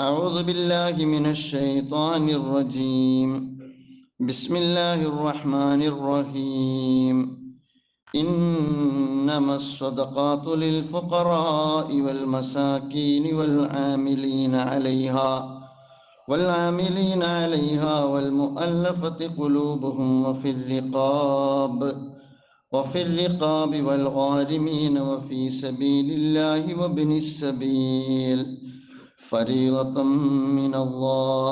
أعوذ بالله من الشيطان الرجيم. بسم الله الرحمن الرحيم. إنما الصدقات للفقراء والمساكين والعاملين عليها والعاملين عليها والمؤلفة قلوبهم وفي الرقاب وفي الرقاب والغارمين وفي سبيل الله وابن السبيل. فريضة من الله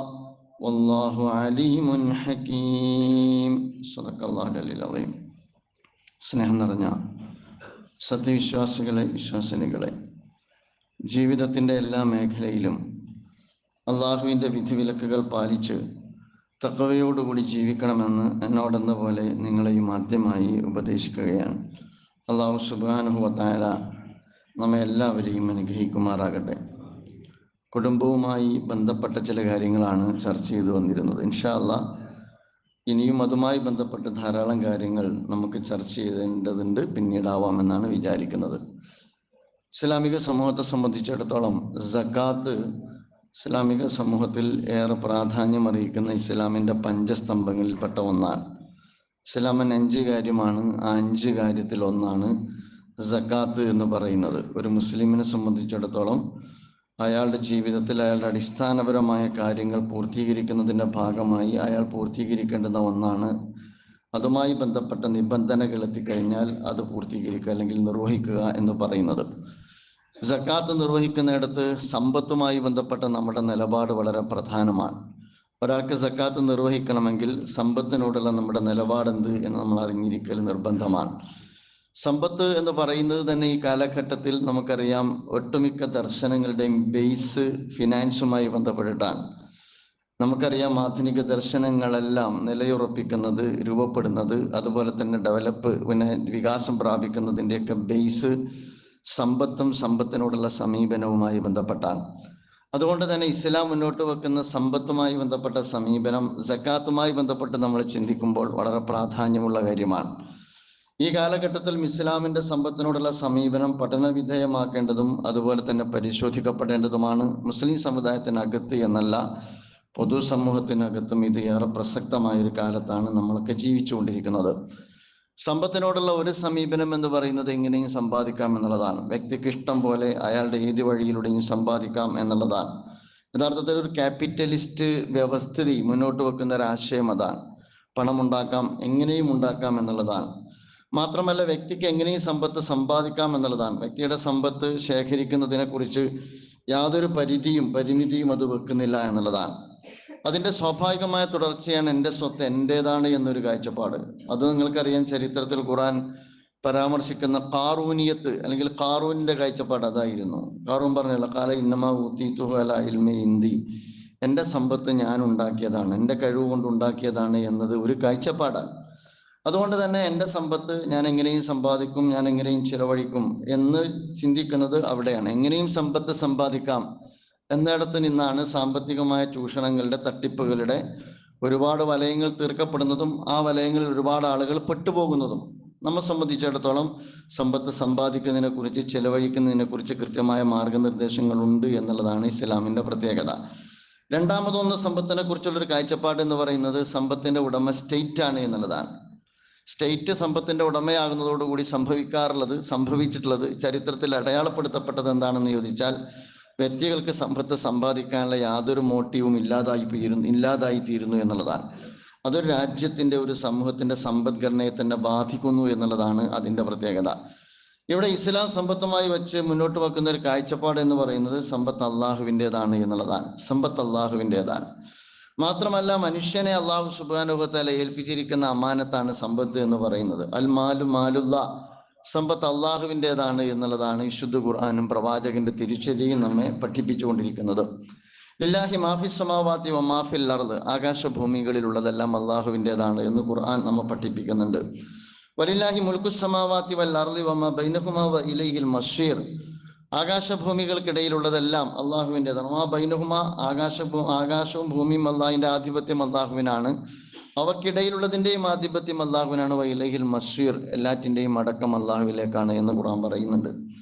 والله عليم حكيم صدق الله العلي العظيم സ്നേഹം നിറഞ്ഞ സത്യവിശ്വാസികളെ വിശ്വാസിനികളെ ജീവിതത്തിൻ്റെ എല്ലാ മേഖലയിലും അള്ളാഹുവിൻ്റെ വിധിവിലക്കുകൾ പാലിച്ച് തക്കവയോടുകൂടി ജീവിക്കണമെന്ന് എന്നോടെന്ന പോലെ നിങ്ങളെയും ആദ്യമായി ഉപദേശിക്കുകയാണ് അള്ളാഹു സുബാനുഹുവത്തായ നമ്മെ എല്ലാവരെയും അനുഗ്രഹിക്കുമാറാകട്ടെ കുടുംബവുമായി ബന്ധപ്പെട്ട ചില കാര്യങ്ങളാണ് ചർച്ച ചെയ്തു വന്നിരുന്നത്. ഇൻഷാ അല്ലാ ഇനിയും അതുമായി ബന്ധപ്പെട്ട് ധാരാളം കാര്യങ്ങൾ നമുക്ക് ചർച്ച ചെയ്യേണ്ടതുണ്ട്. പിന്നീടാവാമെന്നാണ് വിചാരിക്കുന്നത്. ഇസ്ലാമിക സമൂഹത്തെ സംബന്ധിച്ചിടത്തോളം സക്കാത്ത് ഇസ്ലാമിക സമൂഹത്തിൽ ഏറെ പ്രാധാന്യം അറിയിക്കുന്ന ഇസ്ലാമിന്റെ പഞ്ചസ്തംഭങ്ങളിൽപ്പെട്ട ഒന്നാണ്. ഇസ്ലാമൻ അഞ്ച് കാര്യമാണ്. ആ അഞ്ച് കാര്യത്തിൽ ഒന്നാണ് സക്കാത്ത് എന്ന് പറയുന്നത്. ഒരു മുസ്ലിമിനെ സംബന്ധിച്ചിടത്തോളം അയാളുടെ ജീവിതത്തിൽ അയാളുടെ അടിസ്ഥാനപരമായ കാര്യങ്ങൾ പൂർത്തീകരിക്കുന്നതിന്റെ ഭാഗമായി അയാൾ പൂർത്തീകരിക്കേണ്ടുന്ന ഒന്നാണ്. അതുമായി ബന്ധപ്പെട്ട നിബന്ധനകൾ എത്തിക്കഴിഞ്ഞാൽ അത് പൂർത്തീകരിക്കുക അല്ലെങ്കിൽ നിർവഹിക്കുക എന്ന് പറയുന്നത്. സക്കാത്ത് നിർവഹിക്കുന്നിടത്ത് സമ്പത്തുമായി ബന്ധപ്പെട്ട നമ്മുടെ നിലപാട് വളരെ പ്രധാനമാണ്. ഒരാൾക്ക് സക്കാത്ത് നിർവഹിക്കണമെങ്കിൽ സമ്പത്തിനോടുള്ള നമ്മുടെ നിലപാടെന്ത് എന്ന് നമ്മൾ അറിഞ്ഞിരിക്കൽ നിർബന്ധമാണ്. സമ്പത്ത് എന്ന് പറയുന്നത് തന്നെ ഈ കാലഘട്ടത്തിൽ നമുക്കറിയാം ഒട്ടുമിക്ക ദർശനങ്ങളുടെയും ബേസ് ഫിനാൻസുമായി ബന്ധപ്പെട്ടിട്ടാണ്. നമുക്കറിയാം ആധുനിക ദർശനങ്ങളെല്ലാം നിലയുറപ്പിക്കുന്നത് രൂപപ്പെടുന്നത് അതുപോലെ തന്നെ ഡെവലപ്പ് പിന്നെ വികാസം പ്രാപിക്കുന്നതിന്റെയൊക്കെ ബേസ് സമ്പത്തും സമ്പത്തിനോടുള്ള സമീപനവുമായി ബന്ധപ്പെട്ടാണ്. അതുകൊണ്ട് തന്നെ ഇസ്ലാം മുന്നോട്ട് വെക്കുന്ന സമ്പത്തുമായി ബന്ധപ്പെട്ട സമീപനം ജക്കാത്തുമായി ബന്ധപ്പെട്ട് നമ്മൾ ചിന്തിക്കുമ്പോൾ വളരെ പ്രാധാന്യമുള്ള കാര്യമാണ്. ഈ കാലഘട്ടത്തിൽ ഇസ്ലാമിന്റെ സമ്പത്തിനോടുള്ള സമീപനം പഠനവിധേയമാക്കേണ്ടതും അതുപോലെ തന്നെ പരിശോധിക്കപ്പെടേണ്ടതുമാണ്. മുസ്ലിം സമുദായത്തിനകത്ത് എന്നല്ല പൊതുസമൂഹത്തിനകത്തും ഇത് ഏറെ പ്രസക്തമായ ഒരു കാലത്താണ് നമ്മളൊക്കെ ജീവിച്ചുകൊണ്ടിരിക്കുന്നത്. സമ്പത്തിനോടുള്ള ഒരു സമീപനം എന്ന് പറയുന്നത് എങ്ങനെയും സമ്പാദിക്കാം എന്നുള്ളതാണ്. വ്യക്തിക്ക് ഇഷ്ടം പോലെ അയാളുടെ ഏത് വഴിയിലൂടെയും സമ്പാദിക്കാം എന്നുള്ളതാണ്. യഥാർത്ഥത്തിൽ ഒരു ക്യാപിറ്റലിസ്റ്റ് വ്യവസ്ഥിതി മുന്നോട്ട് വെക്കുന്ന ഒരു ആശയം അതാണ്. പണം ഉണ്ടാക്കാം എങ്ങനെയും ഉണ്ടാക്കാം എന്നുള്ളതാണ്. മാത്രമല്ല വ്യക്തിക്ക് എങ്ങനെയും സമ്പത്ത് സമ്പാദിക്കാം എന്നുള്ളതാണ്. വ്യക്തിയുടെ സമ്പത്ത് ശേഖരിക്കുന്നതിനെ കുറിച്ച് യാതൊരു പരിധിയും പരിമിതിയും അത് വെക്കുന്നില്ല എന്നുള്ളതാണ്. അതിന്റെ സ്വാഭാവികമായ തുടർച്ചയാണ് എന്റെ സ്വത്ത് എന്റേതാണ് എന്നൊരു കാഴ്ചപ്പാട്. അത് നിങ്ങൾക്കറിയാം ചരിത്രത്തിൽ ഖുറാൻ പരാമർശിക്കുന്ന കാറൂനിയത്ത് അല്ലെങ്കിൽ കാറൂനിന്റെ കാഴ്ചപ്പാട് അതായിരുന്നു. കാറൂൻ പറഞ്ഞല്ലോ കാല ഇന്നമ ഊത്തീത്തു അല ഇന്തി എന്റെ സമ്പത്ത് ഞാൻ ഉണ്ടാക്കിയതാണ് എന്റെ കഴിവ് കൊണ്ട് ഉണ്ടാക്കിയതാണ് എന്നത് ഒരു കാഴ്ചപ്പാടാണ്. അതുകൊണ്ട് തന്നെ എന്റെ സമ്പത്ത് ഞാൻ എങ്ങനെയും സമ്പാദിക്കും ഞാൻ എങ്ങനെയും ചിലവഴിക്കും എന്ന് ചിന്തിക്കുന്നത് അവിടെയാണ്. എങ്ങനെയും സമ്പത്ത് സമ്പാദിക്കാം എന്നിടത്ത് നിന്നാണ് സാമ്പത്തികമായ ചൂഷണങ്ങളുടെ തട്ടിപ്പുകളുടെ ഒരുപാട് വലയങ്ങൾ തീർക്കപ്പെടുന്നതും ആ വലയങ്ങളിൽ ഒരുപാട് ആളുകൾ പെട്ടുപോകുന്നതും. നമ്മെ സംബന്ധിച്ചിടത്തോളം സമ്പത്ത് സമ്പാദിക്കുന്നതിനെ കുറിച്ച് ചെലവഴിക്കുന്നതിനെ കുറിച്ച് കൃത്യമായ മാർഗനിർദ്ദേശങ്ങൾ ഉണ്ട് എന്നുള്ളതാണ് ഇസ്ലാമിന്റെ പ്രത്യേകത. രണ്ടാമതൊന്ന് സമ്പത്തിനെ കുറിച്ചുള്ളൊരു കാഴ്ചപ്പാട് എന്ന് പറയുന്നത് സമ്പത്തിന്റെ ഉടമ സ്റ്റേറ്റ് ആണ് എന്നുള്ളതാണ്. സ്റ്റേറ്റ് സമ്പത്തിന്റെ ഉടമയാകുന്നതോടുകൂടി സംഭവിക്കാറുള്ളത് സംഭവിച്ചിട്ടുള്ളത് ചരിത്രത്തിൽ അടയാളപ്പെടുത്തപ്പെട്ടത് എന്താണെന്ന് ചോദിച്ചാൽ വ്യക്തികൾക്ക് സമ്പത്ത് സമ്പാദിക്കാനുള്ള യാതൊരു മോട്ടീവും ഇല്ലാതായി തീരുന്നു ഇല്ലാതായി തീരുന്നു എന്നുള്ളതാണ്. അതൊരു രാജ്യത്തിന്റെ ഒരു സമൂഹത്തിന്റെ സമ്പദ്ഘടനയെ തന്നെ ബാധിക്കുന്നു എന്നുള്ളതാണ് അതിന്റെ പ്രത്യേകത. ഇവിടെ ഇസ്ലാം സമ്പത്തുമായി വെച്ച് മുന്നോട്ട് വെക്കുന്ന ഒരു കാഴ്ചപ്പാട് എന്ന് പറയുന്നത് സമ്പത്ത് അള്ളാഹുവിന്റെതാണ് എന്നുള്ളതാണ്. സമ്പത്ത് അള്ളാഹുവിന്റെതാണ് മാത്രമല്ല മനുഷ്യനെ അള്ളാഹു സുബാനുഭവത്തല ഏൽപ്പിച്ചിരിക്കുന്ന അമാനത്താണ് സമ്പത്ത് എന്ന് പറയുന്നത്. അൽ മാലു മാലുള്ള സമ്പത്ത് അള്ളാഹുവിന്റെതാണ് എന്നുള്ളതാണ് വിശുദ്ധ ഖുർആാനും പ്രവാചകന്റെ തിരിച്ചടിയും നമ്മെ പഠിപ്പിച്ചുകൊണ്ടിരിക്കുന്നത്. ലില്ലാഹി മാഫി സമാവാത്തി മാഫിൽ അർദ്. ആകാശഭൂമികളിലുള്ളതെല്ലാം അള്ളാഹുവിന്റെതാണ് എന്ന് ഖുർആൻ നമ്മെ പഠിപ്പിക്കുന്നുണ്ട്. വലില്ലാഹി മുൽക്കു സമാവാത്തി വൽ അർദി വമ ബൈനഹുമ വ ഇലൈഹിൽ മഷീർ. ആകാശഭൂമികൾക്കിടയിലുള്ളതെല്ലാം അള്ളാഹുവിന്റെതാണ്. ആ ബൈനഹുമ ആകാശ ആകാശവും ഭൂമിയും അള്ളാഹിന്റെ ആധിപത്യം അള്ളാഹുവിനാണ്. അവക്കിടയിലുള്ളതിന്റെയും ആധിപത്യം അള്ളാഹുവിനാണ്. വൈലഹിൽ മഷീർ എല്ലാറ്റിന്റെയും അടക്കം അള്ളാഹുവിലേക്കാണ് എന്ന് ഖുർആൻ പറയുന്നുണ്ട്.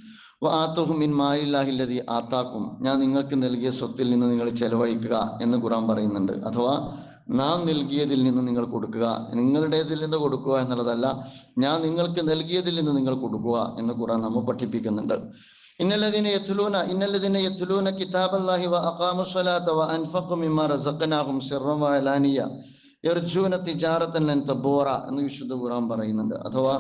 ആത്തുഹുമിൻ മായില്ലാഹില്ലതി ആത്താക്കും. ഞാൻ നിങ്ങൾക്ക് നൽകിയ സ്വത്തിൽ നിന്ന് നിങ്ങൾ ചെലവഴിക്കുക എന്ന് ഖുറാൻ പറയുന്നുണ്ട്. അഥവാ നാം നൽകിയതിൽ നിന്ന് നിങ്ങൾ കൊടുക്കുക. നിങ്ങളുടേതിൽ നിന്ന് കൊടുക്കുക എന്നുള്ളതല്ല ഞാൻ നിങ്ങൾക്ക് നൽകിയതിൽ നിന്ന് നിങ്ങൾ കൊടുക്കുക എന്ന് ഖുറാൻ നമ്മൾ പഠിപ്പിക്കുന്നുണ്ട്. ഇന്നല്ലതിനെ യത്തുലൂന ഇന്നല്ലതിനെ യത്തുലൂന കിതാബല്ലാഹി വ അഖാമു സ്വലാത്ത വ അൻഫഖു മിമ്മ റസഖനാഹും സിർറൻ വ അലാനിയ. യർജൂന തിജാറത്തൻ ലൻ തബൂറ എന്ന് വിശുദ്ധ ഖുർആൻ പറയുന്നുണ്ട്. അഥവാ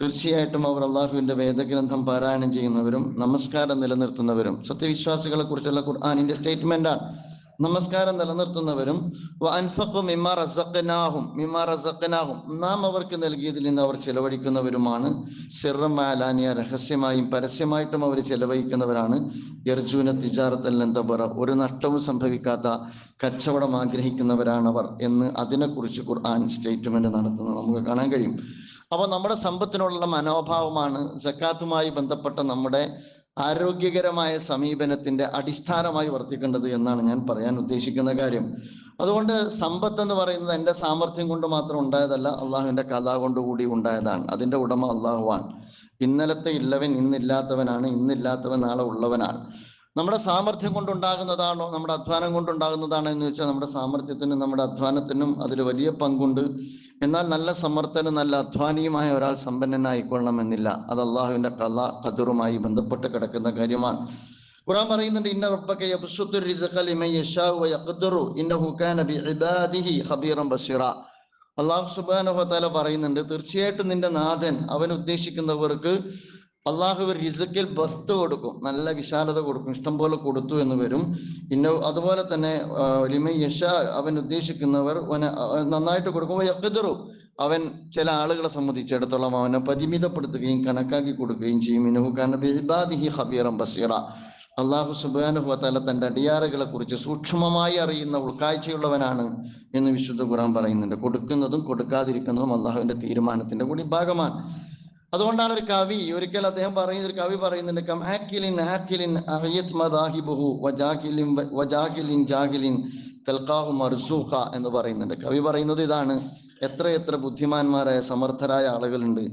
തീർച്ചയായിട്ടും അവർ അള്ളാഹുവിന്റെ വേദഗ്രന്ഥം പാരായണം ചെയ്യുന്നവരും നമസ്കാരം നിലനിർത്തുന്നവരും സത്യവിശ്വാസികളെ കുറിച്ചുള്ള ഖുർആാനിന്റെ സ്റ്റേറ്റ്മെന്റാണ് നമസ്കാരം നിലനിർത്തുന്നവരും വ അൻഫഖു മിമ്മ റസഖനാഹും മിമാ റസഖനാഹും നാം അവർക്ക് നൽകിയതിൽ നിന്ന് അവർ ചെലവഴിക്കുന്നവരുമാണ്. സിറമാലാനിയ രഹസ്യമായും പരസ്യമായിട്ടും അവർ ചെലവഴിക്കുന്നവരാണ്. യർജൂന തിജാറത്തൽ നന്ദപുറ ഒരു നഷ്ടവും സംഭവിക്കാത്ത കച്ചവടം ആഗ്രഹിക്കുന്നവരാണ് അവർ എന്ന് അതിനെക്കുറിച്ച് ഖുർആൻ സ്റ്റേറ്റ്മെന്റ് നടത്തുന്നത് നമുക്ക് കാണാൻ കഴിയും. അപ്പോൾ നമ്മുടെ സമ്പത്തിനുള്ള മനോഭാവമാണ് സക്കാത്തുമായി ബന്ധപ്പെട്ട നമ്മുടെ ആരോഗ്യകരമായ സമീപനത്തിന്റെ അടിസ്ഥാനമായി വർത്തിക്കേണ്ടത് എന്നാണ് ഞാൻ പറയാൻ ഉദ്ദേശിക്കുന്ന കാര്യം. അതുകൊണ്ട് സമ്പത്ത് എന്ന് പറയുന്നത് എന്റെ സാമർഥ്യം കൊണ്ട് മാത്രം ഉണ്ടായതല്ല അള്ളാഹുവിന്റെ കഥ കൊണ്ടുകൂടി ഉണ്ടായതാണ്. അതിന്റെ ഉടമ അള്ളാഹുവാണ്. ഇന്നലത്തെ ഇല്ലവൻ ഇന്നില്ലാത്തവനാണ് ഇന്നില്ലാത്തവൻ നാളെ ഉള്ളവനാണ്. നമ്മുടെ സാമർഥ്യം കൊണ്ടുണ്ടാകുന്നതാണോ? നമ്മുടെ അധ്വാനം കൊണ്ടുണ്ടാകുന്നതാണോ എന്ന് വെച്ചാൽ നമ്മുടെ സാമർഥ്യത്തിനും നമ്മുടെ അധ്വാനത്തിനും അതിൽ വലിയ പങ്കുണ്ട്. എന്നാൽ നല്ല സമർത്ഥനും നല്ല അധ്വാനിയുമായ ഒരാൾ സമ്പന്നനായിക്കൊള്ളണമെന്നില്ല. അത് അള്ളാഹുവിന്റെ കല ഖദറുമായി ബന്ധപ്പെട്ട് കിടക്കുന്ന കാര്യമാണ്. ഖുറാൻ പറയുന്നുണ്ട് ഇന്ന റബ്ബക യശാഉ വയഖ്ദിറു ഇന്നഹു കാന ഖബീറൻ ബസീറ. അള്ളാഹു സുബ്ഹാനഹു വതആല പറയുന്നുണ്ട് തീർച്ചയായിട്ടും നിന്റെ നാഥൻ അവൻ ഉദ്ദേശിക്കുന്നവർക്ക് അള്ളാഹു റിസക്കിൽ ബസ്ത് കൊടുക്കും നല്ല വിശാലത കൊടുക്കും ഇഷ്ടം പോലെ കൊടുത്തു എന്ന് വരും. പിന്നെ അതുപോലെ തന്നെ യഷ അവൻ ഉദ്ദേശിക്കുന്നവർ നന്നായിട്ട് കൊടുക്കുമ്പോൾ യക്കതറു അവൻ ചില ആളുകളെ സംബന്ധിച്ചിടത്തോളം അവനെ പരിമിതപ്പെടുത്തുകയും കണക്കാക്കി കൊടുക്കുകയും ചെയ്യും. കാരണം ബസീറ. അള്ളാഹു സുബാനുഹത്തല തന്റെ അടിയാറുകളെ കുറിച്ച് സൂക്ഷ്മമായി അറിയുന്ന ഉൾക്കാഴ്ചയുള്ളവനാണ് എന്ന് വിശുദ്ധ ഖുറാൻ പറയുന്നുണ്ട്. കൊടുക്കുന്നതും കൊടുക്കാതിരിക്കുന്നതും അള്ളാഹുവിന്റെ തീരുമാനത്തിന്റെ കൂടി ഭാഗമാണ്. അതുകൊണ്ടാണ് ഒരു കവി ഒരിക്കൽ അദ്ദേഹം പറയുന്ന ഒരു കവി പറയുന്നുണ്ട് കം ആക്കിലിൻ അഹയത് മദാഹിബുഹു വജാഹിലിൻ വജാഹിലിൻ ജാഹിലിൻ തൽക്കാഹു മർസൂഖ എന്ന് പറയുന്നുണ്ട്. കവി പറയുന്നത് ഇതാണ്. എത്ര എത്ര ബുദ്ധിമാന്മാരായ സമർത്ഥരായ ആളുകളുണ്ട്.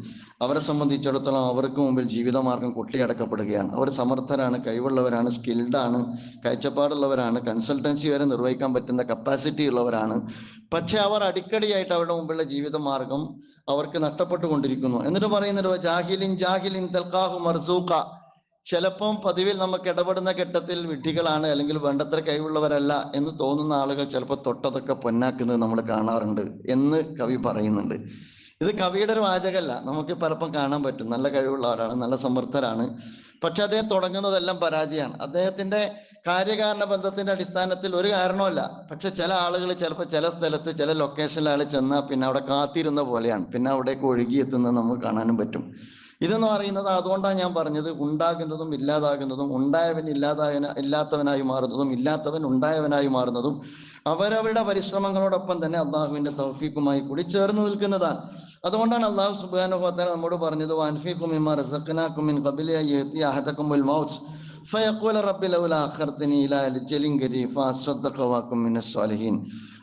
അവരെ സംബന്ധിച്ചിടത്തോളം അവർക്ക് മുമ്പിൽ ജീവിതമാർഗം കൊട്ടിയടക്കപ്പെടുകയാണ്. അവർ സമർത്ഥരാണ് കഴിവുള്ളവരാണ് സ്കിൽഡാണ് കാഴ്ചപ്പാടുള്ളവരാണ് കൺസൾട്ടൻസി വരെ നിർവഹിക്കാൻ പറ്റുന്ന കപ്പാസിറ്റി ഉള്ളവരാണ്. പക്ഷെ അവർ അടിക്കടിയായിട്ട് അവരുടെ മുമ്പിലുള്ള ജീവിതമാർഗം അവർക്ക് നഷ്ടപ്പെട്ടുകൊണ്ടിരിക്കുന്നു. എന്നിട്ട് പറയുന്നത് ജാഹിലിൻ ജാഹിലിൻ തൽക്കാഹു മർസൂഖ. ചിലപ്പം പതിവിൽ നമുക്ക് ഇടപെടുന്ന ഘട്ടത്തിൽ വിഡ്ഢികളാണ് അല്ലെങ്കിൽ വേണ്ടത്ര കഴിവുള്ളവരല്ല എന്ന് തോന്നുന്ന ആളുകൾ ചിലപ്പോൾ തൊട്ടതൊക്കെ പൊന്നാക്കുന്നത് നമ്മൾ കാണാറുണ്ട് എന്ന് കവി പറയുന്നുണ്ട്. ഇത് കവിയുടെ ഒരു വാചകമല്ല. നമുക്ക് പലപ്പം കാണാൻ പറ്റും. നല്ല കഴിവുള്ളവരാണ് നല്ല സമർത്ഥരാണ്. പക്ഷെ അദ്ദേഹം തുടങ്ങുന്നതെല്ലാം പരാജയമാണ്. അദ്ദേഹത്തിന്റെ കാര്യകാരണ ബന്ധത്തിന്റെ അടിസ്ഥാനത്തിൽ ഒരു കാരണമല്ല പക്ഷെ ചില ആളുകൾ ചിലപ്പോൾ ചില സ്ഥലത്ത് ചില ലൊക്കേഷനിൽ ആൾ ചെന്നാൽ പിന്നെ അവിടെ കാത്തിരുന്ന പോലെയാണ്. പിന്നെ അവിടേക്ക് ഒഴുകിയെത്തുന്നത് നമുക്ക് കാണാനും പറ്റും. ഇതെന്ന് പറയുന്നത് അതുകൊണ്ടാണ് ഞാൻ പറഞ്ഞത്. ഉണ്ടാകുന്നതും ഇല്ലാതാകുന്നതും ഉണ്ടായവൻ ഇല്ലാതായ ഇല്ലാത്തവനായി മാറുന്നതും ഇല്ലാത്തവൻ ഉണ്ടായവനായി മാറുന്നതും അവരവരുടെ പരിശ്രമങ്ങളോടൊപ്പം തന്നെ അള്ളാഹുവിന്റെ തൗഫീഖുമായി കൂടി ചേർന്ന് നിൽക്കുന്നതാണ്. അതുകൊണ്ടാണ് അള്ളാഹു സുബാന നമ്മോട് പറഞ്ഞത് വാൻഫിക്കും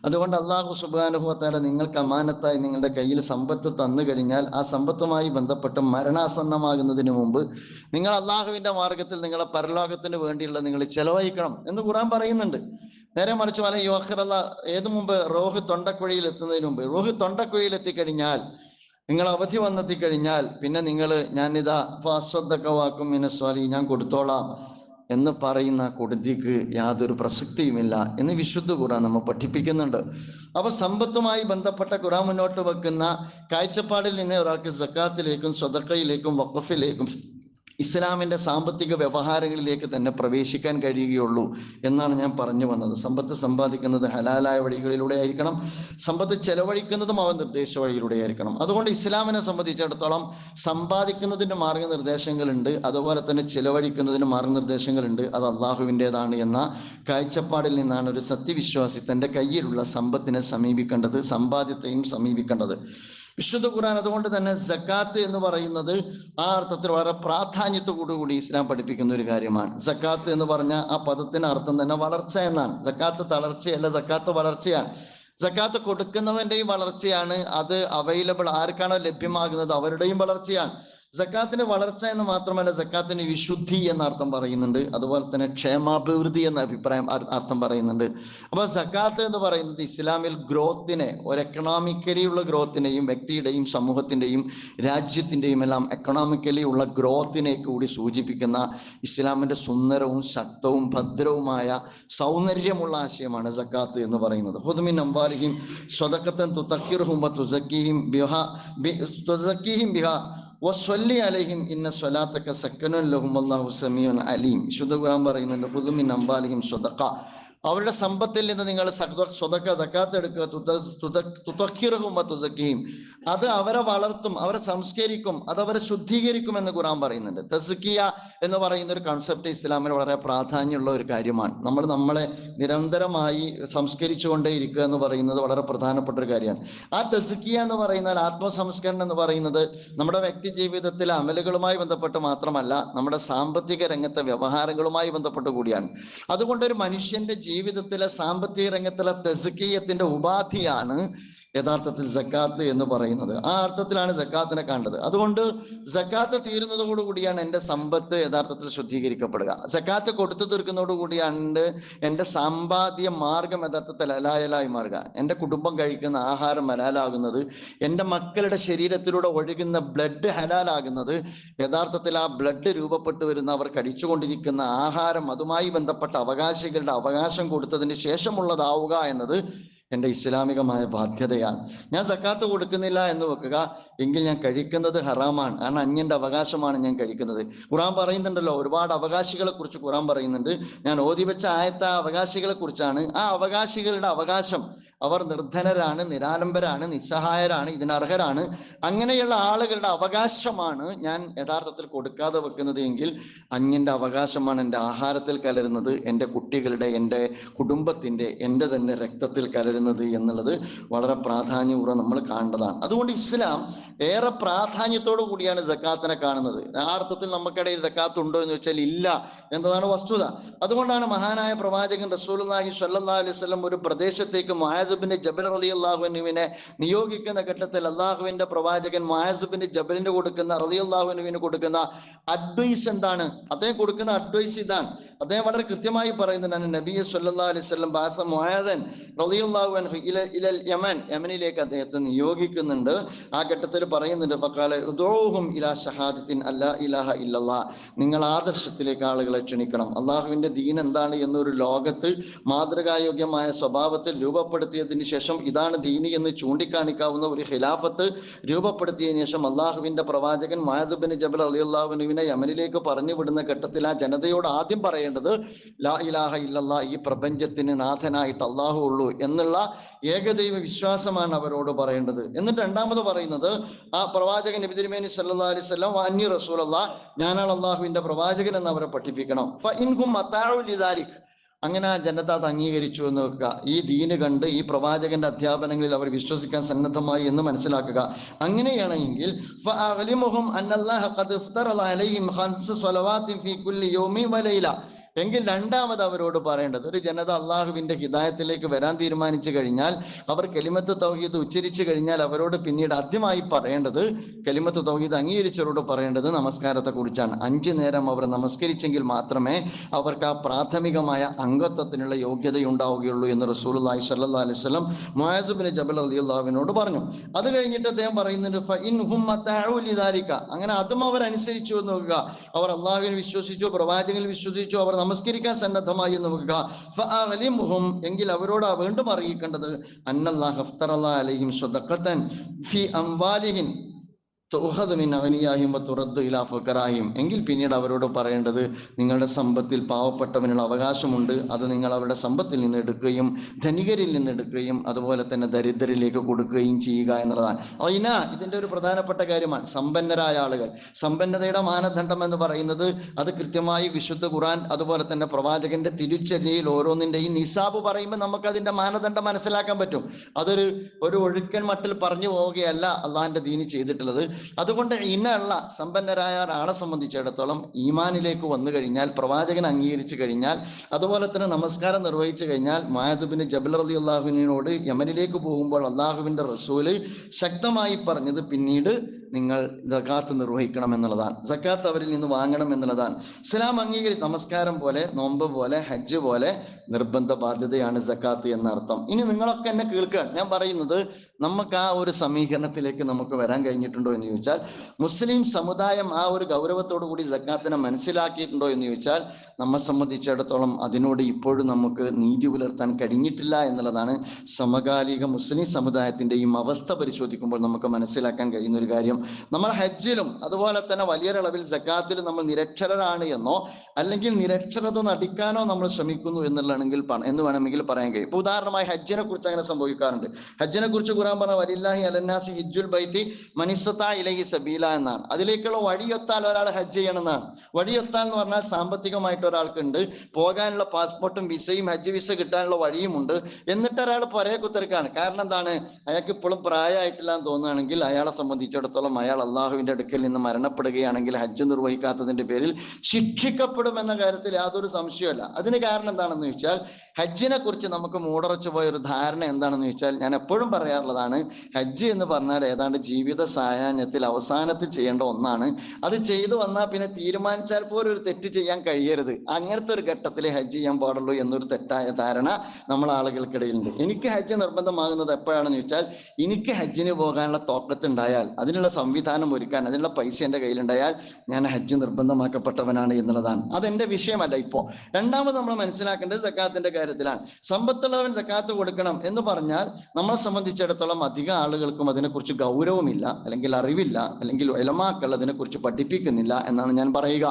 അതുകൊണ്ട് അള്ളാഹു സുബാനുഭവത്താല നിങ്ങൾക്ക് അമാനത്തായി നിങ്ങളുടെ കയ്യിൽ സമ്പത്ത് തന്നു കഴിഞ്ഞാൽ ആ സമ്പത്തുമായി ബന്ധപ്പെട്ട് മരണാസന്നമാകുന്നതിന് മുമ്പ് നിങ്ങൾ അള്ളാഹുവിന്റെ മാർഗത്തിൽ നിങ്ങളെ പരലോകത്തിന് വേണ്ടിയുള്ള നിങ്ങൾ ചെലവഴിക്കണം എന്ന് ഖുറാൻ പറയുന്നുണ്ട്. നേരെ മറിച്ച് പല യുവഖറല്ല ഏതു മുമ്പ്? റോഹ് തൊണ്ടക്കുഴിയിൽ എത്തുന്നതിന് മുമ്പ്. റോഹ് തൊണ്ടക്കുഴിയിൽ എത്തിക്കഴിഞ്ഞാൽ നിങ്ങൾ അവധി വന്നെത്തിക്കഴിഞ്ഞാൽ പിന്നെ നിങ്ങൾ ഞാനിതാ ഫാസ്വദ്ദൊക്കെ വാക്കും മിനസ്വാലി ഞാൻ കൊടുത്തോളാം. എന്ന് പറയുന്ന കൊടുതിക്ക് യാതൊരു പ്രസക്തിയുമില്ല എന്ന് വിശുദ്ധ ഖുറാൻ നമ്മൾ പഠിപ്പിക്കുന്നുണ്ട്. അപ്പൊ സമ്പത്തുമായി ബന്ധപ്പെട്ട ഖുറാൻ മുന്നോട്ട് വെക്കുന്ന കാഴ്ചപ്പാടിൽ നിന്ന് ഒരാൾക്ക് സക്കാത്തിലേക്കും സ്വതക്കയിലേക്കും വഖഫിലേക്കും ഇസ്ലാമിന്റെ സാമ്പത്തിക വ്യവഹാരങ്ങളിലേക്ക് തന്നെ പ്രവേശിക്കാൻ കഴിയുകയുള്ളൂ എന്നാണ് ഞാൻ പറഞ്ഞു വന്നത്. സമ്പത്ത് സമ്പാദിക്കുന്നത് ഹലാലായ വഴികളിലൂടെ ആയിരിക്കണം. സമ്പത്ത് ചെലവഴിക്കുന്നതും അവ നിർദ്ദേശ വഴിയിലൂടെ ആയിരിക്കണം. അതുകൊണ്ട് ഇസ്ലാമിനെ സംബന്ധിച്ചിടത്തോളം സമ്പാദിക്കുന്നതിന്റെ മാർഗനിർദ്ദേശങ്ങളുണ്ട് അതുപോലെ തന്നെ ചെലവഴിക്കുന്നതിന് മാർഗനിർദ്ദേശങ്ങളുണ്ട് അത് അള്ളാഹുവിന്റെതാണ് എന്ന കാഴ്ചപ്പാടിൽ നിന്നാണ് ഒരു സത്യവിശ്വാസി തന്റെ കയ്യിലുള്ള സമ്പത്തിനെ സമീപിക്കേണ്ടത് സമ്പാദ്യത്തെയും സമീപിക്കേണ്ടത്. വിശുദ്ധ ഖുർആൻ അതുകൊണ്ട് തന്നെ സക്കാത്ത് എന്ന് പറയുന്നത് ആ അർത്ഥത്തിൽ വളരെ പ്രാധാന്യത്തോടുകൂടി ഇസ്ലാം പഠിപ്പിക്കുന്ന ഒരു കാര്യമാണ്. സക്കാത്ത് എന്ന് പറഞ്ഞ ആ പദത്തിന് അർത്ഥം തന്നെ വളർച്ച എന്നാണ്. സക്കാത്ത് തളർച്ചയല്ല സക്കാത്ത് വളർച്ചയാണ്. സക്കാത്ത് കൊടുക്കുന്നവന്റെയും വളർച്ചയാണ്. അത് അവൈലബിൾ ആർക്കാണോ ലഭ്യമാകുന്നത് അവരുടെയും വളർച്ചയാണ്. സക്കാത്തിന്റെ വളർച്ച എന്ന് മാത്രമല്ല സക്കാത്തിന് വിശുദ്ധി എന്ന അർത്ഥം പറയുന്നുണ്ട്. അതുപോലെ തന്നെ ക്ഷേമാഭിവൃദ്ധി എന്ന അഭിപ്രായം അർത്ഥം പറയുന്നുണ്ട്. അപ്പൊ സക്കാത്ത് എന്ന് പറയുന്നത് ഇസ്ലാമിൽ ഗ്രോത്തിനെ ഒരു എക്കണോമിക്കലി ഉള്ള ഗ്രോത്തിനെയും വ്യക്തിയുടെയും സമൂഹത്തിന്റെയും രാജ്യത്തിന്റെയും എല്ലാം എക്കണോമിക്കലി ഉള്ള ഗ്രോത്തിനെ കൂടി സൂചിപ്പിക്കുന്ന ഇസ്ലാമിന്റെ സുന്ദരവും ശക്തവും ഭദ്രവുമായ സൗന്ദര്യമുള്ള ആശയമാണ് സക്കാത്ത് എന്ന് പറയുന്നത്. ഹുദ്മിൻ അംബാലിഹിം സ്വതക്കത്തൻ തുതക്കിർഹും തുസക്കിഹിം ബിഹ തുസക്കിഹിം ബിഹ വസ്വല്ലി അലഹിം ഇന്ന സ്വലാത്തക്ക സക്കനുൻ ലഹും അല്ലാഹു സമീഉൻ അലീം. വിശുദ്ധ ഖുർആൻ പറയുന്നുണ്ട് ഹുദുമിൻ അംബാലിഹിം സ്വതക്ക അവരുടെ സമ്പത്തിൽ നിന്ന് നിങ്ങൾ സ്വതക്ക ദക്കാത്ത് എടുക്കുക തുതക്കിറഹും തുതക്കിയും അത് അവരെ വളർത്തും അവരെ സംസ്കരിക്കും അത് അവരെ ശുദ്ധീകരിക്കും എന്ന് ഖുറാൻ പറയുന്നുണ്ട്. തസുക്കിയ എന്ന് പറയുന്ന ഒരു കൺസെപ്റ്റ് ഇസ്ലാമിൽ വളരെ പ്രാധാന്യമുള്ള ഒരു കാര്യമാണ്. നമ്മൾ നമ്മളെ നിരന്തരമായി സംസ്കരിച്ചുകൊണ്ടേ ഇരിക്കുക എന്ന് പറയുന്നത് വളരെ പ്രധാനപ്പെട്ട ഒരു കാര്യമാണ്. ആ തസുക്കിയ എന്ന് പറയുന്നാൽ ആത്മസംസ്കരണം എന്ന് പറയുന്നത് നമ്മുടെ വ്യക്തി ജീവിതത്തിലെ അമലുകളുമായി ബന്ധപ്പെട്ട് മാത്രമല്ല നമ്മുടെ സാമ്പത്തിക രംഗത്തെ വ്യവഹാരങ്ങളുമായി ബന്ധപ്പെട്ട് കൂടിയാണ്. അതുകൊണ്ട് ഒരു മനുഷ്യന്റെ ജീവിതത്തിലെ സാമ്പത്തിക രംഗത്തിലെ തെസുക്കീയത്തിന്റെ ഉപാധിയാണ് യഥാർത്ഥത്തിൽ സക്കാത്ത് എന്ന് പറയുന്നത്. ആ അർത്ഥത്തിലാണ് സക്കാത്തിനെ കണ്ടത് അതുകൊണ്ട് സക്കാത്ത് തീരുന്നതോടുകൂടിയാണ് എന്റെ സമ്പത്ത് യഥാർത്ഥത്തിൽ ശുദ്ധീകരിക്കപ്പെടുക. സക്കാത്ത് കൊടുത്തു തീർക്കുന്നതോടുകൂടിയാണ് എന്റെ സമ്പാദ്യ മാർഗം യഥാർത്ഥത്തിൽ അലായലായി മാറുക. എന്റെ കുടുംബം കഴിക്കുന്ന ആഹാരം ഹലാലാകുന്നത് എന്റെ മക്കളുടെ ശരീരത്തിലൂടെ ഒഴുകുന്ന ബ്ലഡ് ഹലാലാകുന്നത് യഥാർത്ഥത്തിൽ ആ ബ്ലഡ് രൂപപ്പെട്ടു വരുന്ന അവർ കടിച്ചുകൊണ്ടിരിക്കുന്ന ആഹാരം അതുമായി ബന്ധപ്പെട്ട അവകാശികളുടെ അവകാശം കൊടുത്തതിന് ശേഷമുള്ളതാവുക എന്നത് എന്റെ ഇസ്ലാമികമായ ബാധ്യതയാണ് ഞാൻ സക്കാത്ത് കൊടുക്കുന്നില്ല എന്ന് വെക്കുക എങ്കിൽ ഞാൻ കഴിക്കുന്നത് ഹറാമാണ്. കാരണം അന്യന്റെ അവകാശമാണ് ഞാൻ കഴിക്കുന്നത്. ഖുറാൻ പറയുന്നുണ്ടല്ലോ ഒരുപാട് അവകാശികളെ കുറിച്ച് ഖുറാൻ പറയുന്നുണ്ട്. ഞാൻ ഓതി വെച്ച ആയത്ത അവകാശികളെ കുറിച്ചാണ്. ആ അവകാശികളുടെ അവകാശം അവർ നിർധനരാണ് നിരാലംബരാണ് നിസ്സഹായരാണ് ഇതിനർഹരാണ്. അങ്ങനെയുള്ള ആളുകളുടെ അവകാശമാണ് ഞാൻ യഥാർത്ഥത്തിൽ കൊടുക്കാതെ വെക്കുന്നത് എങ്കിൽ അങ്ങിന്റെ അവകാശമാണ് എന്റെ ആഹാരത്തിൽ കലരുന്നത് എന്റെ കുട്ടികളുടെ എന്റെ കുടുംബത്തിന്റെ എന്റെ തന്നെ രക്തത്തിൽ കലരുന്നത് എന്നുള്ളത് വളരെ പ്രാധാന്യപൂർവം നമ്മൾ കാണേണ്ടതാണ്. അതുകൊണ്ട് ഇസ്ലാം ഏറെ പ്രാധാന്യത്തോടു കൂടിയാണ് ജക്കാത്തിനെ കാണുന്നത്. യഥാർത്ഥത്തിൽ നമുക്കിടയിൽ ജക്കാത്ത് ഉണ്ടോ എന്ന് വെച്ചാൽ ഇല്ല എന്നതാണ് വസ്തുത. അതുകൊണ്ടാണ് മഹാനായ പ്രവാചകൻ സ്വല്ലല്ലാഹു അലൈഹി വസല്ലം ഒരു പ്രദേശത്തേക്ക് മുആസുബിന്റെ ജബൽ റലി അള്ളാഹുവിനുവിനെ നിയോഗിക്കുന്ന ഘട്ടത്തിൽ അള്ളാഹുവിന്റെ പ്രവാചകൻ മുആസുബിന്റെ ജബലിന് കൊടുക്കുന്ന റലി അള്ളാഹുവിനുവിന് കൊടുക്കുന്ന അഡ്വൈസ് എന്താണ്? അദ്ദേഹം കൊടുക്കുന്ന അഡ്വൈസ് ഇതാണ്. അദ്ദേഹം വളരെ കൃത്യമായി പറയുന്നതാണ് നബി വസല്ലം ബാസ മുഹാദൻ റളിയല്ലാഹു അൻഹു ഇല യമൻ യമനിലേക്ക് അദ്ദേഹത്തെ നിയോഗിക്കുന്നുണ്ട്. ആ ഘട്ടത്തിൽ പറയുന്നുണ്ട് ഇലാ നിങ്ങൾ ആദർശത്തിലേക്ക് ആളുകളെ ക്ഷണിക്കണം. അള്ളാഹുവിന്റെ ദീൻ എന്താണ് എന്നൊരു ലോകത്ത് മാതൃകായോഗ്യമായ സ്വഭാവത്തിൽ രൂപപ്പെടുത്തിയതിനു ശേഷം ഇതാണ് ദീനി എന്ന് ചൂണ്ടിക്കാണിക്കാവുന്ന ഒരു ഖിലാഫത്ത് രൂപപ്പെടുത്തിയതിനു ശേഷം അള്ളാഹുവിന്റെ പ്രവാചകൻ മായദുബിൻ ജബൽ അലിയുല്ലാഹുനുവിനെ യമനിലേക്ക് പറഞ്ഞു വിടുന്ന ഘട്ടത്തിൽ ആ ജനതയോട് ആദ്യം പറയേണ്ടത് ലാ ഇലാഹ ഇല്ലല്ലാ ഈ പ്രപഞ്ചത്തിന് നാഥനായിട്ട് അള്ളാഹു ഉള്ളൂ എന്നുള്ള ഏകദൈവ വിശ്വാസമാണ് അവരോട് പറയേണ്ടത്. എന്നിട്ട് രണ്ടാമത് പറയുന്നത് ആ പ്രവാചകൻ നബി സല്ലാ അലിസ്ലാം വാന്യ റസൂലല്ലാ ഞാനാണ് അള്ളാഹുവിന്റെ പ്രവാചകൻ എന്ന് അവരെ പഠിപ്പിക്കണം. അങ്ങനെ ആ ജനത അത് അംഗീകരിച്ചു എന്ന് വെക്കുക ഈ ദീന് കണ്ട് ഈ പ്രവാചകന്റെ അധ്യാപനങ്ങളിൽ അവർ വിശ്വസിക്കാൻ സന്നദ്ധമായി എന്ന് മനസ്സിലാക്കുക. അങ്ങനെയാണെങ്കിൽ ഫഅലിമുഹും അന്നല്ലാഹ ഖദ് ഇഫ്തറള അലൈഹിം ഖംസ ഫീ കുല്ലി യൗമി വലൈല എങ്കിൽ രണ്ടാമത് അവരോട് പറയേണ്ടത് ഒരു ജനത അള്ളാഹുവിന്റെ ഹിദായത്തിലേക്ക് വരാൻ തീരുമാനിച്ചു കഴിഞ്ഞാൽ അവർ കെലിമത്ത് തൗഹീദ് ഉച്ചരിച്ചു കഴിഞ്ഞാൽ അവരോട് പിന്നീട് ആദ്യമായി പറയേണ്ടത് കെലിമത്ത് തൗഹീദ് അംഗീകരിച്ചവരോട് പറയേണ്ടത് നമസ്കാരത്തെ കുറിച്ചാണ് അഞ്ചു നേരം അവർ നമസ്കരിച്ചെങ്കിൽ മാത്രമേ അവർക്ക് ആ പ്രാഥമികമായ അംഗത്വത്തിനുള്ള യോഗ്യത ഉണ്ടാവുകയുള്ളൂ എന്ന് റസൂലുള്ളാഹി സല്ലാ അലൈഹി സ്വലം മുഹാസുബിൻ ജബൽ റളിയല്ലാഹുവിനോട് പറഞ്ഞു. അത് കഴിഞ്ഞിട്ട് അദ്ദേഹം പറയുന്നുണ്ട് അങ്ങനെ അതും അവർ അനുസരിച്ചു നോക്കുക. അവർ അള്ളാഹുവിൽ വിശ്വസിച്ചു പ്രവാചകനിൽ വിശ്വസിച്ചു അവർ നമസ്കരിക്കാൻ സന്നദ്ധമായി എന്ന് ഫഅലിമുഹും എങ്കിൽ അവരോട് വീണ്ടും അറിയിക്കേണ്ടത് അന്നല്ലാഹു അലഹിം ഫി അംവാലിഹിൻ. എങ്കിൽ പിന്നീട് അവരോട് പറയേണ്ടത് നിങ്ങളുടെ സമ്പത്തിൽ പാവപ്പെട്ടവനുള്ള അവകാശമുണ്ട്. അത് നിങ്ങൾ അവരുടെ സമ്പത്തിൽ നിന്ന് എടുക്കുകയും ധനികരിൽ നിന്ന് എടുക്കുകയും അതുപോലെ തന്നെ ദരിദ്രരിലേക്ക് കൊടുക്കുകയും ചെയ്യുക എന്നുള്ളതാണ് അതിന ഇതിന്റെ ഒരു പ്രധാനപ്പെട്ട കാര്യമാണ്. സമ്പന്നരായ ആളുകൾ. സമ്പന്നതയുടെ മാനദണ്ഡം എന്ന് പറയുന്നത് അത് കൃത്യമായി വിശുദ്ധ ഖുറാൻ അതുപോലെ തന്നെ പ്രവാചകന്റെ തിരിച്ചരിയിൽ ഓരോന്നിന്റെയും നിസാബ് പറയുമ്പോൾ നമുക്ക് അതിന്റെ മാനദണ്ഡം മനസ്സിലാക്കാൻ പറ്റും. അതൊരു ഒരു ഒഴുക്കൻ മട്ടിൽ പറഞ്ഞു പോവുകയല്ല അള്ളാഹിന്റെ ദീനി ചെയ്തിട്ടുള്ളത്. അതുകൊണ്ട് ഇനുള്ള സമ്പന്നരായ ഒരാളെ സംബന്ധിച്ചിടത്തോളം ഈമാനിലേക്ക് വന്നു കഴിഞ്ഞാൽ പ്രവാചകൻ അംഗീകരിച്ചു കഴിഞ്ഞാൽ അതുപോലെ തന്നെ നമസ്കാരം നിർവഹിച്ചു കഴിഞ്ഞാൽ മായതുബിന് ജബൽ റലി അള്ളാഹുവിനോട് യമനിലേക്ക് പോകുമ്പോൾ അള്ളാഹുവിന്റെ റസൂൽ ശക്തമായി പറഞ്ഞത് പിന്നീട് നിങ്ങൾ ജക്കാത്ത് നിർവഹിക്കണം എന്നുള്ളതാണ്. ജക്കാത്ത് അവരിൽ നിന്ന് വാങ്ങണം എന്നുള്ളതാണ്. ഇസ്ലാം അംഗീകരി നമസ്കാരം പോലെ നോമ്പ് പോലെ ഹജ്ജ് പോലെ നിർബന്ധ ബാധ്യതയാണ് ജക്കാത്ത് എന്നർത്ഥം. ഇനി നിങ്ങളൊക്കെ എന്നെ കേൾക്കുക. ഞാൻ പറയുന്നത് നമുക്ക് ആ ഒരു സമീകരണത്തിലേക്ക് നമുക്ക് വരാൻ കഴിഞ്ഞിട്ടുണ്ടോ എന്ന് ചോദിച്ചാൽ മുസ്ലിം സമുദായം ആ ഒരു ഗൗരവത്തോടു കൂടി ജക്കാത്തിനെ മനസ്സിലാക്കിയിട്ടുണ്ടോ എന്ന് ചോദിച്ചാൽ നമ്മെ സംബന്ധിച്ചിടത്തോളം അതിനോട് ഇപ്പോഴും നമുക്ക് നീതി പുലർത്താൻ കഴിഞ്ഞിട്ടില്ല എന്നുള്ളതാണ് സമകാലിക മുസ്ലിം സമുദായത്തിന്റെയും അവസ്ഥ പരിശോധിക്കുമ്പോൾ നമുക്ക് മനസ്സിലാക്കാൻ കഴിയുന്ന ഒരു കാര്യം. നമ്മൾ ഹജ്ജിലും അതുപോലെ തന്നെ വലിയൊരളവിൽ ജക്കാത്തിലും നമ്മൾ നിരക്ഷരരാണ് എന്നോ അല്ലെങ്കിൽ നിരക്ഷരത നടിക്കാനോ നമ്മൾ ശ്രമിക്കുന്നു എന്നുള്ളതാണെങ്കിൽ എന്ന് വേണമെങ്കിൽ പറയാൻ കഴിയും. ഇപ്പൊ ഉദാഹരണമായി ഹജ്ജിനെ കുറിച്ച് അങ്ങനെ സംഭവിക്കാറുണ്ട്. ഹജ്ജിനെ കുറിച്ച് ഖുറാൻ പറഞ്ഞ വലില്ലാഹി അലന്നാസി ഹിജ്ജുൽ ബൈത്തി മനിസ്വത്ത ഇലഹി സബീല എന്നാണ്. അതിലേക്കുള്ള വഴിയൊത്താൽ ഒരാൾ ഹജ്ജ് ചെയ്യണമെന്നാണ്. വഴിയൊത്താൽ എന്ന് പറഞ്ഞാൽ സാമ്പത്തികമായിട്ട് ഒരാൾക്കുണ്ട്. പോകാനുള്ള പാസ്പോർട്ടും വിസയും ഹജ്ജ് വിസ കിട്ടാനുള്ള വഴിയുമുണ്ട് എന്നിട്ട് ഒരാൾ പുറകെ കുത്തിരക്കാണ്. കാരണം എന്താണ്? അയാൾക്ക് ഇപ്പോഴും പ്രായമായിട്ടില്ല എന്ന് തോന്നുകയാണെങ്കിൽ അയാളെ സംബന്ധിച്ചിടത്തോളം അയാൾ അള്ളാഹുവിന്റെ അടുക്കൽ നിന്ന് മരണപ്പെടുകയാണെങ്കിൽ ഹജ്ജ് നിർവഹിക്കാത്തതിന്റെ പേരിൽ ശിക്ഷിക്കപ്പെടും എന്ന കാര്യത്തിൽ യാതൊരു സംശയമല്ല അതിന് കാരണം എന്താണെന്ന് ചോദിച്ചാൽ ഹജ്ജിനെ കുറിച്ച് നമുക്ക് മൂടറച്ചു പോയ ഒരു ധാരണ എന്താണെന്ന് ചോദിച്ചാൽ ഞാൻ എപ്പോഴും പറയാറുള്ളതാണ് ഹജ്ജ് എന്ന് പറഞ്ഞാൽ ഏതാണ്ട് ജീവിത സായാഹ്യത്തിൽ അവസാനത്തിൽ ചെയ്യേണ്ട ഒന്നാണ്. അത് ചെയ്തു വന്നാൽ പിന്നെ തീരുമാനിച്ചാൽ പോലും ഒരു തെറ്റ് ചെയ്യാൻ കഴിയരുത്. അങ്ങനത്തെ ഒരു ഘട്ടത്തിൽ ഹജ്ജ് ചെയ്യാൻ പാടുള്ളൂ എന്നൊരു തെറ്റായ ധാരണ നമ്മൾ ആളുകൾക്കിടയിലുണ്ട്. എനിക്ക് ഹജ്ജ് നിർബന്ധമാകുന്നത് എപ്പോഴാണെന്ന് ചോദിച്ചാൽ എനിക്ക് ഹജ്ജിന് പോകാനുള്ള തോക്കത്തുണ്ടായാൽ അതിനുള്ള സംവിധാനം ഒരുക്കാൻ അതിനുള്ള പൈസ എന്റെ കയ്യിലുണ്ടായാൽ ഞാൻ ഹജ്ജ് നിർബന്ധമാക്കപ്പെട്ടവനാണ് എന്നുള്ളതാണ്. അതെന്റെ വിഷയമല്ല ഇപ്പോൾ. രണ്ടാമത് നമ്മൾ മനസ്സിലാക്കേണ്ടത് സക്കാത്തിന്റെ കാര്യത്തിലാണ്. സമ്പത്തുള്ളവൻ സക്കാത്ത് കൊടുക്കണം എന്ന് പറഞ്ഞാൽ നമ്മളെ സംബന്ധിച്ചിടത്തോളം അധികം ആളുകൾക്കും അതിനെക്കുറിച്ച് ഗൗരവമില്ല അല്ലെങ്കിൽ അറിവില്ല അല്ലെങ്കിൽ ഇലമാക്കൾ അതിനെക്കുറിച്ച് പഠിപ്പിക്കുന്നില്ല എന്നാണ് ഞാൻ പറയുക.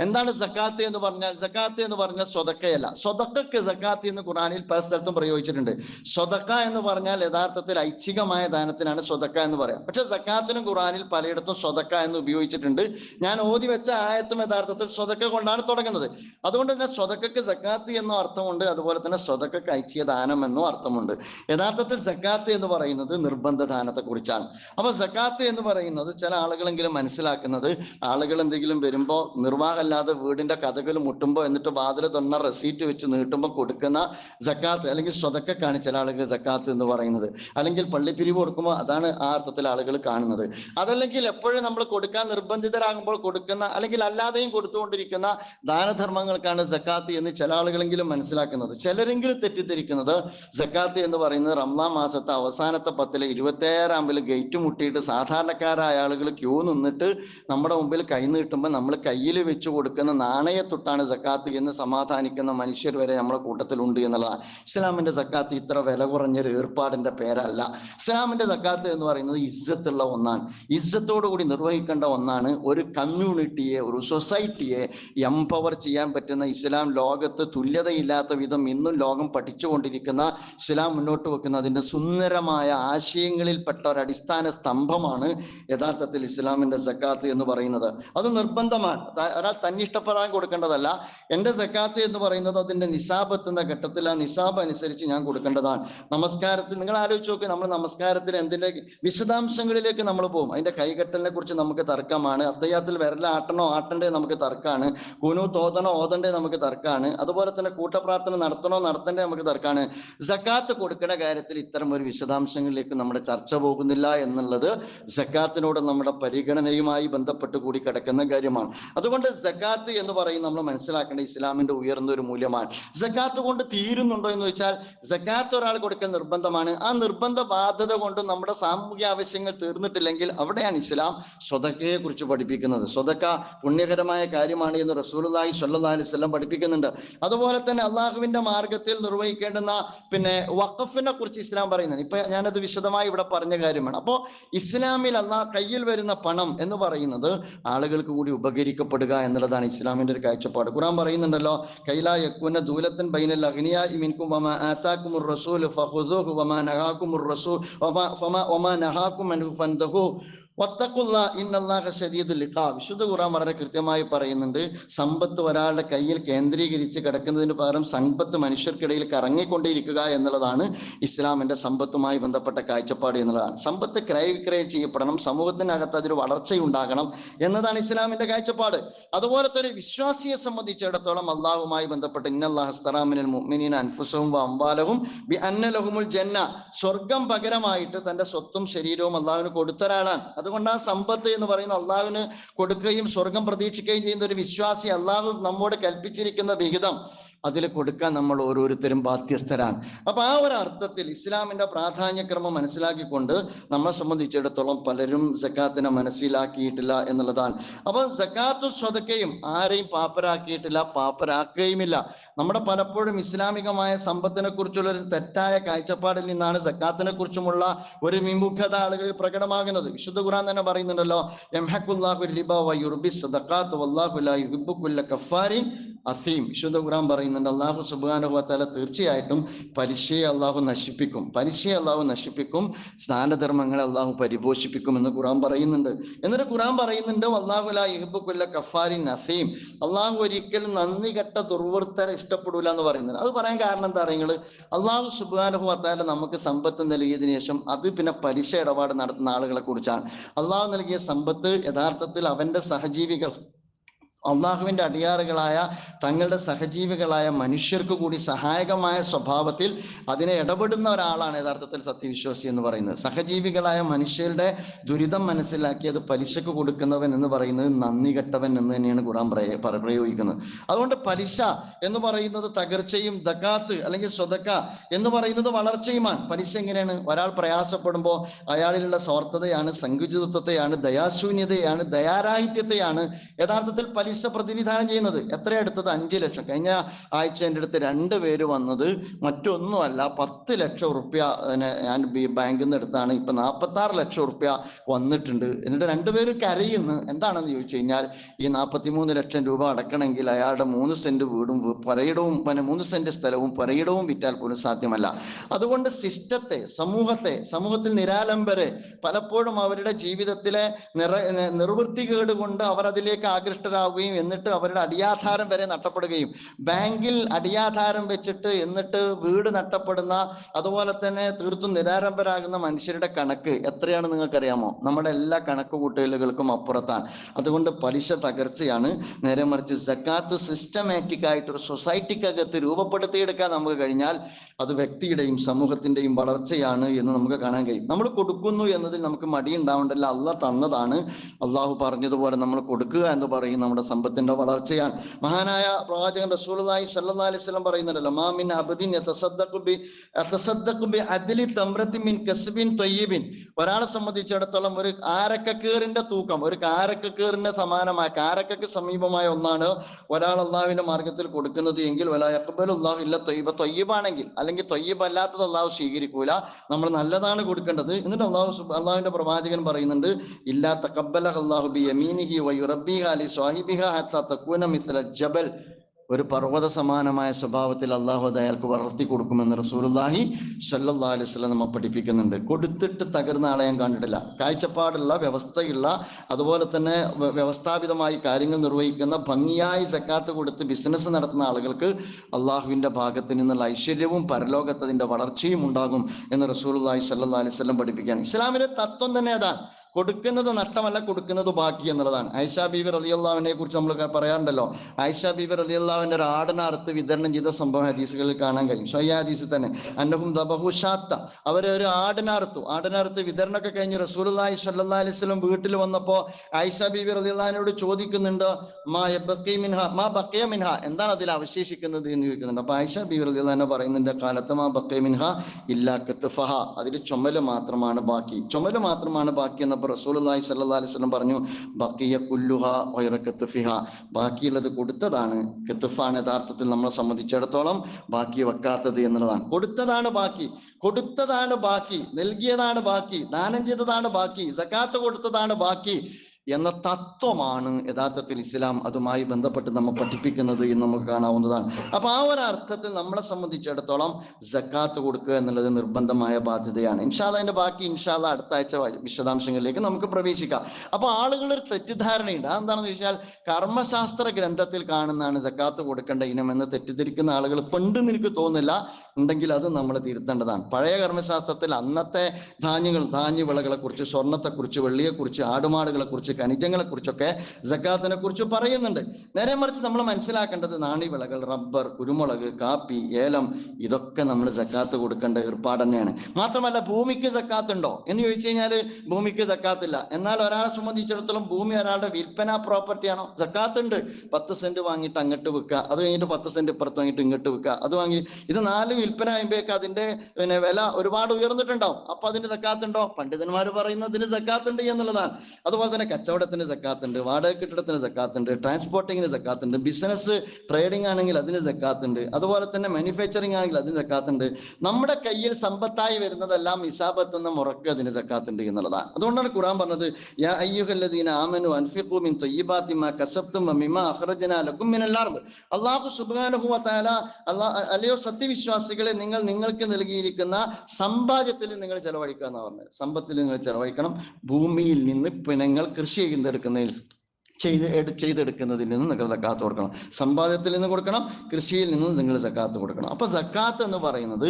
എന്താണ് സക്കാത്ത് എന്ന് പറഞ്ഞാൽ? സക്കാത്ത് എന്ന് പറഞ്ഞാൽ സ്വതക്കയല്ല. സ്വതക്കക്ക് സക്കാത്ത് എന്ന് ഖുറാനിൽ പല സ്ഥലത്തും പ്രയോഗിച്ചിട്ടുണ്ട്. സ്വതക്ക എന്ന് പറഞ്ഞാൽ യഥാർത്ഥത്തിൽ ഐച്ഛികമായ ദാനത്തിനാണ് സ്വതക്ക എന്ന് പറയാം. പക്ഷെ സക്കാത്തിനും ഖുറാനിൽ പലയിടത്തും സ്വതക്ക എന്ന് ഉപയോഗിച്ചിട്ടുണ്ട്. ഞാൻ ഓതി വെച്ച ആയത്തും യഥാർത്ഥത്തിൽ സ്വതക്ക കൊണ്ടാണ് തുടങ്ങുന്നത്. അതുകൊണ്ട് തന്നെ സ്വതക്കക്ക് സക്കാത്ത് എന്നോ അർത്ഥമുണ്ട്. അതുപോലെ തന്നെ സ്വതക്ക അയച്ചിയ ദാനം എന്നും അർത്ഥമുണ്ട്. യഥാർത്ഥത്തിൽ സക്കാത്ത് എന്ന് പറയുന്നത് നിർബന്ധ ദാനത്തെ കുറിച്ചാണ് അപ്പൊ സക്കാത്ത് എന്ന് പറയുന്നത് ചില ആളുകളെങ്കിലും മനസ്സിലാക്കുന്നത് ആളുകൾ എന്തെങ്കിലും വരുമ്പോൾ നിർവാഹമല്ലാതെ വീടിന്റെ കഥകൾ മുട്ടുമ്പോൾ എന്നിട്ട് വാതിൽ തന്ന റെസീറ്റ് വെച്ച് നീട്ടുമ്പോൾ കൊടുക്കുന്ന സക്കാത്ത് അല്ലെങ്കിൽ സ്വതക്കാണ് ചില ആളുകൾ സക്കാത്ത് എന്ന് പറയുന്നത്. അല്ലെങ്കിൽ പള്ളിപ്പിരിവ് കൊടുക്കുമ്പോൾ അതാണ് ആ അർത്ഥത്തിൽ ആളുകൾ കാണുന്നത്. അതല്ലെങ്കിൽ എപ്പോഴും നമ്മൾ കൊടുക്കാൻ നിർബന്ധിതരാകുമ്പോൾ കൊടുക്കുന്ന അല്ലെങ്കിൽ അല്ലാതെയും കൊടുത്തുകൊണ്ടിരിക്കുന്ന ദാനധർമ്മങ്ങൾക്കാണ് സക്കാത്ത് എന്ന് ചില ആളുകളെങ്കിലും മനസ്സിലാക്കുന്നത്. ചിലരെങ്കിലും തെറ്റിദ്ധരിക്കുന്നത് സക്കാത്ത് എന്ന് പറയുന്നത് റംസാൻ മാസത്തെ അവസാനത്തെ പത്തിലെ ഇരുപത്തേഴാമ്പിൽ ഗേറ്റ് മുട്ടിയിട്ട് സാധാരണക്കാരായ ആളുകൾ ക്യൂ നിന്നിട്ട് നമ്മുടെ മുമ്പിൽ കൈ നീട്ടുമ്പോൾ നമ്മൾ കയ്യിൽ വെച്ച് കൊടുക്കുന്ന നാണയത്തൊട്ടാണ് സക്കാത്ത് എന്ന് സമാധാനിക്കുന്ന മനുഷ്യർ വരെ നമ്മുടെ കൂട്ടത്തിലുണ്ട് എന്നുള്ളതാണ്. ഇസ്ലാമിന്റെ സക്കാത്ത് ഇത്ര വില കുറഞ്ഞൊരു ഏർപ്പാടിന്റെ പേരല്ല. ഇസ്ലാമിന്റെ സക്കാത്ത് എന്ന് പറയുന്നത് ഇസ്സത്തുള്ള ഒന്നാണ്. ഇസ്സത്തോടു കൂടി നിർവഹിക്കേണ്ട ഒന്നാണ് ഒരു കമ്മ്യൂണിറ്റിയെ ഒരു സൊസൈറ്റിയെ എംപവർ ചെയ്യാൻ പറ്റുന്ന ഇസ്ലാം ലോകത്ത് തുല്യതയില്ലാത്ത വിധം ഇന്നും ലോകം പഠിച്ചുകൊണ്ടിരിക്കുന്ന ഇസ്ലാം മുന്നോട്ട് വെക്കുന്ന അതിന്റെ സുന്ദരമായ ആശയങ്ങളിൽപ്പെട്ട ഒരു അടിസ്ഥാന സ്തംഭമാണ് യഥാർത്ഥത്തിൽ ഇസ്ലാമിന്റെ സക്കാത്ത് എന്ന് പറയുന്നത്. അത് നിർബന്ധമാണ്. ഒരാൾ തന്നിഷ്ടപ്പെടാൻ കൊടുക്കേണ്ടതല്ല. എന്റെ സക്കാത്ത് എന്ന് പറയുന്നത് അതിന്റെ നിസാബ് എത്തുന്ന ഘട്ടത്തിൽ ആ നിസാബ് അനുസരിച്ച് ഞാൻ കൊടുക്കേണ്ടതാണ്. നമസ്കാരത്തിൽ നിങ്ങൾ ആലോചിച്ച് നോക്കി. നമ്മൾ നമസ്കാരത്തിൽ എന്തിന്റെ വിശദാംശങ്ങളിലേക്ക് നമ്മൾ പോകും. അതിന്റെ കൈകെട്ടലിനെ കുറിച്ച് നമുക്ക് തർക്കമാണ്. അത്തയ്യാത്തിൽ വിരലാട്ടണോ ആട്ടണ്ടേ നമുക്ക് തർക്കമാണ്. കുനു തോതണോ ഓതണ്ടേ നമുക്ക് തർക്കമാണ്. അതുപോലെ തന്നെ കൂട്ടപ്രാർത്ഥന നടത്തണോ നടത്തണ്ടേ നമുക്ക് തർക്കമാണ്. സക്കാത്ത് കൊടുക്കുന്ന കാര്യത്തിൽ ഇത്തരം ഒരു വിശദാംശങ്ങളിലേക്ക് നമ്മുടെ ചർച്ച പോകുന്നില്ല എന്നുള്ളത് സക്കാത്തിനോട് നമ്മുടെ പരിഗണനയുമായി ബന്ധപ്പെട്ട് കൂടി കിടക്കുന്ന കാര്യമാണ്. അതുകൊണ്ട് സക്കാത്ത് എന്ന് പറയും നമ്മൾ മനസ്സിലാക്കേണ്ട ഇസ്ലാമിന്റെ ഉയർന്ന ഒരു മൂല്യമാണ്. സക്കാത്ത് കൊണ്ട് തീരുന്നുണ്ടോ എന്ന് വെച്ചാൽ സക്കാത്ത് ഒരാൾ കൊടുക്കൽ നിർബന്ധമാണ്. ആ നിർബന്ധ ബാധ്യത കൊണ്ട് നമ്മുടെ സാമൂഹ്യ ആവശ്യങ്ങൾ തീർന്നിട്ടില്ലെങ്കിൽ അവിടെയാണ് ഇസ്ലാം സ്വതക്കയെ കുറിച്ച് പഠിപ്പിക്കുന്നത്. സ്വതക്ക പുണ്യകരമായ കാര്യമാണ് എന്ന് സ്വല്ലല്ലാഹി അലൈഹി വസല്ലം പഠിപ്പിക്കുന്നുണ്ട്. അതുപോലെ തന്നെ അള്ളാഹുവിന്റെ മാർഗത്തിൽ നിർവഹിക്കേണ്ടുന്ന പിന്നെ വഖഫിനെ കുറിച്ച് ഇസ്ലാം പറയുന്നത് ഇപ്പൊ ഞാനത് വിശദമായി ഇവിടെ പറഞ്ഞ കാര്യമാണ്. അപ്പോൾ ഇസ്ലാമിൽ അള്ളാഹ് കയ്യിൽ വരുന്ന പണം എന്ന് പറയുന്നത് ആളുകൾക്ക് കൂടി ഉപകരിക്കപ്പെടുക എന്നുള്ളതാണ് ഇസ്ലാമിന്റെ ഒരു കാഴ്ചപ്പാട്. ഖുറാൻ പറയുന്നുണ്ടല്ലോ കൈലാ യക്കുന ദൂലത്തൻ ബൈനൽ വമാ ആതാക്കുമുർ റസൂൽ റസൂൽ വിശുദ്ധ ഖുറാൻ വളരെ കൃത്യമായി പറയുന്നുണ്ട് സമ്പത്ത് ഒരാളുടെ കയ്യിൽ കേന്ദ്രീകരിച്ച് കിടക്കുന്നതിന് പകരം സമ്പത്ത് മനുഷ്യർക്കിടയിൽ കറങ്ങിക്കൊണ്ടിരിക്കുക എന്നുള്ളതാണ് ഇസ്ലാമിന്റെ സമ്പത്തുമായി ബന്ധപ്പെട്ട കാഴ്ചപ്പാട് എന്നുള്ളതാണ്. സമ്പത്ത് ക്രയവിക്രയം ചെയ്യപ്പെടണം സമൂഹത്തിനകത്ത് അതൊരു വളർച്ചയുണ്ടാകണം എന്നതാണ് ഇസ്ലാമിന്റെ കാഴ്ചപ്പാട്. അതുപോലെ തന്നെ വിശ്വാസിയെ സംബന്ധിച്ചിടത്തോളം അള്ളാഹുമായി ബന്ധപ്പെട്ട് ഇന്നല്ലാഹസ്തറാമിനൽ ജന്ന. സ്വർഗം പകരമായിട്ട് തന്റെ സ്വത്തും ശരീരവും അള്ളാഹുവിന് കൊടുത്ത ഒരാളാണ്. അതുകൊണ്ട് ആ സമ്പത്ത് എന്ന് പറയുന്ന അള്ളാഹുവിന് കൊടുക്കുകയും സ്വർഗം പ്രതീക്ഷിക്കുകയും ചെയ്യുന്ന ഒരു വിശ്വാസി അള്ളാഹു നമ്മോട് കൽപ്പിച്ചിരിക്കുന്ന വിഹിതം അതിൽ കൊടുക്കാൻ നമ്മൾ ഓരോരുത്തരും ബാധ്യസ്ഥരാണ്. അപ്പൊ ആ ഒരു അർത്ഥത്തിൽ ഇസ്ലാമിന്റെ പ്രാധാന്യക്രമം മനസ്സിലാക്കിക്കൊണ്ട് നമ്മളെ സംബന്ധിച്ചിടത്തോളം പലരും സക്കാത്തിനെ മനസ്സിലാക്കിയിട്ടില്ല എന്നുള്ളതാണ്. അപ്പൊ സക്കാത്തു സ്വതക്കയും ആരെയും പാപ്പരാക്കിയിട്ടില്ല പാപ്പരാക്കുകയുമില്ല. നമ്മുടെ പലപ്പോഴും ഇസ്ലാമികമായ സമ്പത്തിനെ കുറിച്ചുള്ള ഒരു തെറ്റായ കാഴ്ചപ്പാടിൽ നിന്നാണ് സക്കാത്തിനെ കുറിച്ചുമുള്ള ഒരു വിമുഖത ആളുകളിൽ പ്രകടമാകുന്നത്. വിശുദ്ധ ഖുറാൻ തന്നെ പറയുന്നുണ്ടല്ലോ യംഹഖുല്ലാഹു റിബ വ യുർബി സദഖാത്ത് വല്ലാഹു ലാ യുഹിബ്ബു കുല്ല കഫാരിൻ അസീം. വിശുദ്ധ ഖുർആൻ പറയുന്നുണ്ട്. അള്ളാഹു സുബ്ഹാനഹു വതആല തീർച്ചയായിട്ടും പലിശയെ അള്ളാഹു നശിപ്പിക്കും. പലിശയെ അള്ളാഹു നശിപ്പിക്കും. സ്നാനധർമ്മങ്ങളെ അള്ളാഹു പരിപോഷിപ്പിക്കും എന്ന് ഖുറാൻ പറയുന്നുണ്ട്. എന്നിട്ട് ഖുറാൻ പറയുന്നുണ്ട് അള്ളാഹു ലാ നസീം അള്ളാഹു ഒരിക്കലും നന്ദി കെട്ട ദുർവൃത്തരെ ഇഷ്ടപ്പെടൂല എന്ന് പറയുന്നുണ്ട്. അത് പറയാൻ കാരണം എന്താ പറയുന്നത് അള്ളാഹു സുബ്ഹാനഹു വതആല നമുക്ക് സമ്പത്ത് നൽകിയതിനു ശേഷം അത് പിന്നെ പലിശ ഇടപാട് നടത്തുന്ന ആളുകളെ കുറിച്ചാണ്. അള്ളാഹു നൽകിയ സമ്പത്ത് യഥാർത്ഥത്തിൽ അവന്റെ സഹജീവികൾ അള്ളാഹുവിന്റെ അടിയാറുകളായ തങ്ങളുടെ സഹജീവികളായ മനുഷ്യർക്ക് കൂടി സഹായകമായ സ്വഭാവത്തിൽ അതിനെ ഇടപെടുന്ന ഒരാളാണ് യഥാർത്ഥത്തിൽ സത്യവിശ്വാസി എന്ന് പറയുന്നത്. സഹജീവികളായ മനുഷ്യരുടെ ദുരിതം മനസ്സിലാക്കി അത് പലിശക്ക് കൊടുക്കുന്നവൻ എന്ന് പറയുന്നത് നന്ദി കെട്ടവൻ എന്ന് തന്നെയാണ് ഖുറാൻ പ്രയോഗിക്കുന്നത്. അതുകൊണ്ട് പലിശ എന്ന് പറയുന്നത് തകർച്ചയും ദക്കാത്ത് അല്ലെങ്കിൽ സ്വതക്ക എന്ന് പറയുന്നത് വളർച്ചയുമാണ്. പലിശ എങ്ങനെയാണ്? ഒരാൾ പ്രയാസപ്പെടുമ്പോൾ അയാളിലുള്ള സ്വാർത്ഥതയാണ് സങ്കുചിതത്വത്തെയാണ് ദയാശൂന്യതയാണ് ദയാരാഹിത്യത്തെയാണ്. യഥാർത്ഥത്തിൽ പലിശ പ്രതിനിധാനം ചെയ്യുന്നത്? എത്ര എടുത്തത്? അഞ്ച് ലക്ഷം. കഴിഞ്ഞ ആഴ്ച എന്റെ അടുത്ത് രണ്ട് പേര് വന്നത് മറ്റൊന്നുമല്ല പത്ത് ലക്ഷം റുപ്യ ഞാൻ ബാങ്കിൽ നിന്ന് എടുത്താണ്. ഇപ്പം നാൽപ്പത്താറ് ലക്ഷം റുപ്യ വന്നിട്ടുണ്ട്. എന്നിട്ട് രണ്ടുപേരും കരയുന്നു. എന്താണെന്ന് ചോദിച്ചു കഴിഞ്ഞാൽ ഈ നാൽപ്പത്തി മൂന്ന് ലക്ഷം രൂപ അടക്കണമെങ്കിൽ അയാളുടെ മൂന്ന് സെന്റ് വീടും പുരയിടവും പിന്നെ മൂന്ന് സെന്റ് സ്ഥലവും പറയിടവും വിറ്റാൽ പോലും സാധ്യമല്ല. അതുകൊണ്ട് സിസ്റ്റത്തെ സമൂഹത്തെ സമൂഹത്തിൽ നിരാലംബരെ പലപ്പോഴും അവരുടെ ജീവിതത്തിലെ നിറ നിർവൃത്തികേട് കൊണ്ട് അവർ അതിലേക്ക് ആകൃഷ്ടരാകുകയും എന്നിട്ട് അവരുടെ അടിയാധാരം വരെ നഷ്ടപ്പെടുകയും. ബാങ്കിൽ അടിയാധാരം വെച്ചിട്ട് എന്നിട്ട് വീട് നഷ്ടപ്പെടുന്ന അതുപോലെ തന്നെ തീർത്തും നിരാരംഭരാകുന്ന മനുഷ്യരുടെ കണക്ക് എത്രയാണ് നിങ്ങൾക്കറിയാമോ? നമ്മുടെ എല്ലാ കണക്ക് കൂട്ടലുകൾക്കും അപ്പുറത്താണ്. അതുകൊണ്ട് പലിശ തകർച്ചയാണ്. നേരെ മറിച്ച് സക്കാത്ത് സിസ്റ്റമാറ്റിക് ആയിട്ട് ഒരു സൊസൈറ്റിക്കകത്ത് രൂപപ്പെടുത്തിയെടുക്കാൻ നമുക്ക് കഴിഞ്ഞാൽ അത് വ്യക്തിയുടെയും സമൂഹത്തിന്റെയും വളർച്ചയാണ് എന്ന് നമുക്ക് കാണാൻ കഴിയും. നമ്മൾ കൊടുക്കുന്നു എന്നതിൽ നമുക്ക് മടിയുണ്ടാവേണ്ടല്ല അല്ല തന്നതാണ്. അള്ളാഹു പറഞ്ഞതുപോലെ നമ്മൾ കൊടുക്കുക എന്ന് പറയും. നമ്മുടെ സമ്പത്തിന്റെ വളർച്ചയാണ്. മഹാനായ പ്രവാചകൻ റസൂലുള്ളാഹി സ്വല്ലല്ലാഹി അലൈഹി വസല്ലം പറയുന്നുണ്ടല്ലോ മാമിൻ അബദിൻ അബ്ദിൻ യതസദ്ദഖു ബി യതസദ്ദഖു ബി അദ്ലി തംറത്തി മിൻ കസ്ബിൻ തൊയ്യബിൻ. ഒരാളെ സംബന്ധിച്ചിടത്തോളം ഒരു കാരക്കക്കേറിന്റെ തൂക്കം ഒരു കാരക്കക്കേറിന്റെ സമാനമായ കാരക്കക്ക് സമീപമായ ഒന്നാണ് ഒരാൾ അള്ളാഹുവിന്റെ മാർഗത്തിൽ കൊടുക്കുന്നത് എങ്കിൽ വല അള്ളാഹു ഇല്ല തൊയ്യബ. തൊയ്യബാണെങ്കിൽ അല്ലെങ്കിൽ തൊയ്യബല്ലാത്തത് അള്ളാഹു സ്വീകരിക്കൂല നമ്മൾ നല്ലതാണ് കൊടുക്കേണ്ടത്. എന്നിട്ട് അള്ളാഹു അള്ളാഹുവിന്റെ പ്രവാചകൻ പറയുന്നുണ്ട് ഇല്ലാ കബ്ബല അള്ളാഹു ബി യമീനിഹി റബ്ബി അലി സ്വാഹിബിഹ ജബൽ. ഒരു പർവത സമാനമായ സ്വഭാവത്തിൽ അള്ളാഹു അയാൾക്ക് വളർത്തി കൊടുക്കുമെന്ന് റസൂലുള്ളാഹി സല്ലല്ലാഹു അലൈഹി വസല്ലം നമ്മെ പഠിപ്പിക്കുന്നുണ്ട്. കൊടുത്തിട്ട് തകർന്ന ആളെ ഞാൻ കണ്ടിട്ടില്ല. കാഴ്ചപ്പാടുള്ള വ്യവസ്ഥയുള്ള അതുപോലെ തന്നെ വ്യ- വ്യവസ്ഥാപിതമായി കാര്യങ്ങൾ നിർവഹിക്കുന്ന ഭംഗിയായി സക്കാത്ത് കൊടുത്ത് ബിസിനസ് നടത്തുന്ന ആളുകൾക്ക് അള്ളാഹുവിന്റെ ഭാഗത്ത് നിന്നുള്ള ഐശ്വര്യവും പരലോകത്തതിന്റെ വളർച്ചയും ഉണ്ടാകും എന്ന് റസൂലുള്ളാഹി സല്ലാ അലൈഹി വസല്ലം പഠിപ്പിക്കുകയാണ്. ഇസ്ലാമിന്റെ തത്വം തന്നെ അതാണ്. കൊടുക്കുന്നത് നഷ്ടമല്ല കൊടുക്കുന്നത് ബാക്കി എന്നുള്ളതാണ്. ഐഷ ബീബി റളിയല്ലാഹുവിനെ കുറിച്ച് നമ്മൾ പറയാറുണ്ടല്ലോ. ആയിഷ ബീബി റളിയല്ലാഹുവിന്റെ ഒരു ആടിനെ അറുത്ത് വിതരണം ചെയ്ത സംഭവം ഹദീസുകളിൽ കാണാൻ കഴിയും. സ്വയ തന്നെ അന്നഹും ദബഹുഷാത്ത അവരെ ഒരു ആടിനെ അറുത്തു ആടിനെ അറുത്ത് വിതരണമൊക്കെ കഴിഞ്ഞ് റസൂലുള്ളാഹി സല്ലാ അലൈഹി വസല്ലം വീട്ടിൽ വന്നപ്പോ ആയിഷ ബീബി റളിയല്ലാഹുവിനോട് ചോദിക്കുന്നുണ്ട് മാ മാ ബഖിയ മിൻഹ? എന്താണ് അതിൽ അവശേഷിക്കുന്നത് എന്ന് ചോദിക്കുന്നുണ്ട്. അപ്പൊ ആയിഷ ബീബി റളിയല്ലാഹു പറയുന്നുണ്ട് കാലത്ത് മാ ബഖിയ മിൻഹ ഇല്ലാ ഫഹ അതിൽ ചുമൽ മാത്രമാണ് ബാക്കി. ചുമൽ മാത്രമാണ് ബാക്കി എന്നപ്പോൾ റസൂലുള്ളാഹി സല്ലാ അലൈഹി വസല്ലം പറഞ്ഞു ബക്കിയ കുല്ലുഹ വൈറ കെത്തുഫിഹ ബാക്കിയുള്ളത് കൊടുത്തതാണ്. കെത്തുഫാണ് യഥാർത്ഥത്തിൽ നമ്മളെ സംബന്ധിച്ചിടത്തോളം ബാക്കി വെക്കാത്തത് എന്നുള്ളതാണ്. കൊടുത്തതാണ് ബാക്കി. കൊടുത്തതാണ് ബാക്കി. നൽകിയതാണ് ബാക്കി. ദാനം ചെയ്തതാണ് ബാക്കി. സക്കാത്ത് കൊടുത്തതാണ് ബാക്കി. എന്ന തത്വമാണ് യഥാർത്ഥത്തിൽ ഇസ്ലാം അതുമായി ബന്ധപ്പെട്ട് നമ്മൾ പഠിപ്പിക്കുന്നത് എന്ന് നമുക്ക് കാണാവുന്നതാണ്. അപ്പൊ ആ ഒരു അർത്ഥത്തിൽ നമ്മളെ സംബന്ധിച്ചിടത്തോളം ജക്കാത്ത് കൊടുക്കുക എന്നുള്ളത് നിർബന്ധമായ ബാധ്യതയാണ്. ഇൻഷാല്ല അതിന്റെ ബാക്കി ഇൻഷാല്ല അടുത്ത ആഴ്ച വിശദാംശങ്ങളിലേക്ക് നമുക്ക് പ്രവേശിക്കാം. അപ്പൊ ആളുകളൊരു തെറ്റിദ്ധാരണയുണ്ട്. അതെന്താണെന്ന് ചോദിച്ചാൽ കർമ്മശാസ്ത്ര ഗ്രന്ഥത്തിൽ കാണുന്നതാണ് ജക്കാത്ത് കൊടുക്കേണ്ട ഇനം എന്ന് തെറ്റിദ്ധരിക്കുന്ന ആളുകൾ പണ്ട് എനിക്ക് തോന്നുന്നില്ല. ഉണ്ടെങ്കിൽ അത് നമ്മൾ തിരുത്തേണ്ടതാണ്. പഴയ കർമ്മശാസ്ത്രത്തിൽ അന്നത്തെ ധാന്യങ്ങൾ ധാന്യവിളകളെ കുറിച്ച് സ്വർണത്തെക്കുറിച്ച് വെള്ളിയെക്കുറിച്ച് ആടുമാടുകളെ കുറിച്ച് കുറിച്ച് ഖനിജങ്ങളെ കുറിച്ചൊക്കെ ജക്കാത്തിനെ കുറിച്ച് പറയുന്നുണ്ട്. നേരെ മറിച്ച് നമ്മൾ മനസ്സിലാക്കേണ്ടത് നാണ്യവിളകൾ റബ്ബർ കുരുമുളക് കാപ്പി ഏലം ഇതൊക്കെ നമ്മൾ ജക്കാത്ത് കൊടുക്കേണ്ട ഏർപ്പാട് തന്നെയാണ്. മാത്രമല്ല ഭൂമിക്ക് ജക്കാത്ത് ഉണ്ടോ എന്ന് ചോദിച്ചു കഴിഞ്ഞാൽ ഭൂമിക്ക് ജക്കാത്തില്ല. എന്നാൽ ഒരാളെ സംബന്ധിച്ചിടത്തോളം ഭൂമി ഒരാളുടെ വിൽപ്പന പ്രോപ്പർട്ടിയാണോ ജക്കാത്ത് ഉണ്ട് പത്ത് സെന്റ് വാങ്ങിയിട്ട് അങ്ങോട്ട് വിൽക്കുക. അത് കഴിഞ്ഞിട്ട് പത്ത് സെന്റ് ഇപ്പുറത്ത് വാങ്ങിയിട്ട് ഇങ്ങോട്ട് വിൽക്കുക. അത് വാങ്ങി ഇത് നാല് വിൽപ്പന ആകുമ്പോഴേക്ക് അതിന്റെ പിന്നെ വില ഒരുപാട് ഉയർന്നിട്ടുണ്ടാവും. അപ്പൊ അതിന് ജക്കാത്തുണ്ടോ? പണ്ഡിതന്മാർ പറയുന്നതിന് ജക്കാത്തുണ്ട് എന്നുള്ളതാണ്. അതുപോലെ തന്നെ കച്ചവടത്തിന് സക്കാത്തുണ്ട് വാടക കെട്ടിടത്തിന് സക്കാത്തുണ്ട് ട്രാൻസ്പോർട്ടിങ്ങിന് സക്കാത്തുണ്ട് ബിസിനസ് ട്രേഡിംഗ് ആണെങ്കിൽ അതിന് സക്കാത്തുണ്ട് അതുപോലെ തന്നെ മാനുഫാക്ചറിങ് ആണെങ്കിൽ അതിന് സക്കാത്തുണ്ട്. നമ്മുടെ കയ്യിൽ സമ്പത്തായി വരുന്നതെല്ലാം ഇസാബത്ത് എന്ന മുറക്ക് അതിന് സക്കാത്തുണ്ട് എന്നുള്ളതാണ്. അതുകൊണ്ടാണ് ഖുറാൻ പറഞ്ഞത് യാ അയ്യുഹല്ലദീന ആമനു അൻഫിഖു മിൻ കസബ്തും വമിമാ അഖ്റജ്നാ ലക്കും മിനൽ അർദ്. അല്ലാഹു സുബ്ഹാനഹു വ തആല അല്ലാ അല്ലയോ സത്യവിശ്വാസികളെ നിങ്ങൾ നിങ്ങൾക്ക് നൽകിയിരിക്കുന്ന സമ്പാദ്യത്തിൽ നിങ്ങൾ ചെലവഴിക്കുക എന്ന് പറഞ്ഞത്. സമ്പത്തിൽ നിങ്ങൾ ചെലവഴിക്കണം ഭൂമിയിൽ നിന്ന് പിണങ്ങൾ കൃഷി ചെയ്തെടുക്കുന്നതിൽ ചെയ്ത് ചെയ്തെടുക്കുന്നതിൽ നിന്ന് നിങ്ങൾ സക്കാത്ത് കൊടുക്കണം. സമ്പാദ്യത്തിൽ നിന്ന് കൊടുക്കണം കൃഷിയിൽ നിന്ന് നിങ്ങൾ സക്കാത്ത് കൊടുക്കണം. അപ്പൊ സക്കാത്ത് എന്ന് പറയുന്നത്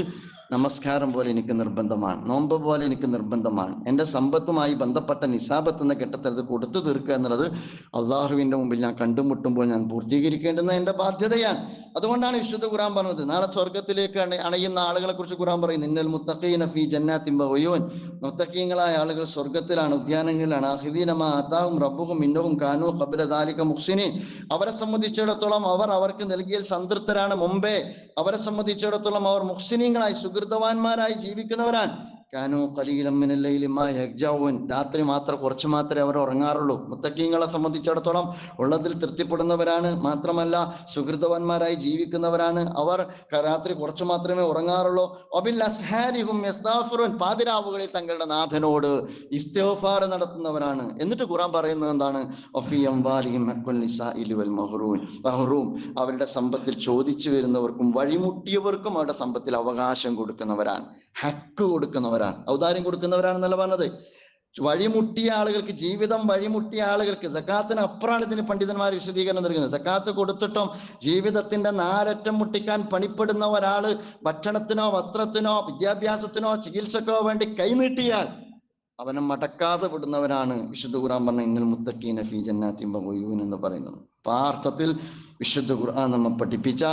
നമസ്കാരം പോലെ എനിക്ക് നിർബന്ധമാണ്. നോമ്പ് പോലെ എനിക്ക് നിർബന്ധമാണ്. എന്റെ സമ്പത്തുമായി ബന്ധപ്പെട്ട നിസാബത്ത് എന്ന ഘട്ടത്തിൽ അത് കൊടുത്തു തീർക്കുക എന്നുള്ളത് അള്ളാഹുവിന്റെ മുമ്പിൽ ഞാൻ കണ്ടുമുട്ടുമ്പോൾ ഞാൻ പൂർത്തീകരിക്കേണ്ടുന്ന എന്റെ ബാധ്യതയാണ്. അതുകൊണ്ടാണ് വിശുദ്ധ ഖുറാൻ പറഞ്ഞത്. നാളെ സ്വർഗത്തിലേക്ക് അണയുന്ന ആളുകളെ കുറിച്ച് ഖുറാൻ പറയും നിന്നൽ മുത്തഖീന ഫി ജന്നാത്തിൻ വയോൻ മുത്തഖീങ്ങളായ ആളുകൾ സ്വർഗത്തിലാണ് ഉദ്യാനങ്ങളിലാണ്. അഹിദീനമാ അതാവും റബ്ബുഹും ഇന്നവും കാനു ഖബ്ല ദാലിക മുഹ്സിനീൻ. അവരെ സംബന്ധിച്ചിടത്തോളം അവർ അവർക്ക് നൽകിയ സംതൃപ്തരാണ് മുമ്പേ. അവരെ സംബന്ധിച്ചിടത്തോളം അവർ മുഹ്സിനീങ്ങളായി സുഹൃതവാന്മാരായി ജീവിക്കുന്നവരാണ്. കാനു കലീലമ്മിനല്ലയിലുമാൻ രാത്രി മാത്രം കുറച്ച് മാത്രമേ അവർ ഉറങ്ങാറുള്ളൂ. മുത്തക്കീങ്ങളെ സംബന്ധിച്ചിടത്തോളം ഉള്ളതിൽ തൃപ്തിപ്പെടുന്നവരാണ്. മാത്രമല്ല സുഹൃതവാന്മാരായി ജീവിക്കുന്നവരാണ് അവർ. രാത്രി കുറച്ച് മാത്രമേ ഉറങ്ങാറുള്ളൂ. യസ്താഫിറുൻ. പാതിരാവുകളിൽ തങ്ങളുടെ നാഥനോട് ഇസ്തോഫാർ നടത്തുന്നവരാണ്. എന്നിട്ട് ഖുറാൻ പറയുന്നത് എന്താണ്? മഹ്റൂൻ. മഹ്റൂം അവരുടെ സമ്പത്തിൽ ചോദിച്ചു വരുന്നവർക്കും വഴിമുട്ടിയവർക്കും അവരുടെ സമ്പത്തിൽ അവകാശം കൊടുക്കുന്നവരാണ്. ഹക്ക് കൊടുക്കുന്നവരാണ്. ഔദാര്യം കൊടുക്കുന്നവരാണെന്നല്ല പറഞ്ഞത്. വഴിമുട്ടിയ ആളുകൾക്ക് ജീവിതം വഴിമുട്ടിയ ആളുകൾക്ക് സക്കാത്തിന് അപ്പുറമാണ് ഇതിന് പണ്ഡിതന്മാർ വിശദീകരണം നൽകുന്നത്. സക്കാത്ത് കൊടുത്തിട്ടും ജീവിതത്തിന്റെ നാലറ്റം മുട്ടിക്കാൻ പണിപ്പെടുന്ന ഒരാൾ ഭക്ഷണത്തിനോ വസ്ത്രത്തിനോ വിദ്യാഭ്യാസത്തിനോ ചികിത്സക്കോ വേണ്ടി കൈനീട്ടിയാൽ അവനെ മടക്കാതെ വിടുന്നവരാണ് വിശുദ്ധ ഖുർആൻ പറഞ്ഞ ഇന്നൽ മുത്തക്കീന ഫീ ജന്നാത്തിൻ എന്ന് പറയുന്നത്. അപ്പൊ ആ അർത്ഥത്തിൽ വിശുദ്ധ ഖുർആൻ നമ്മൾ പഠിപ്പിച്ച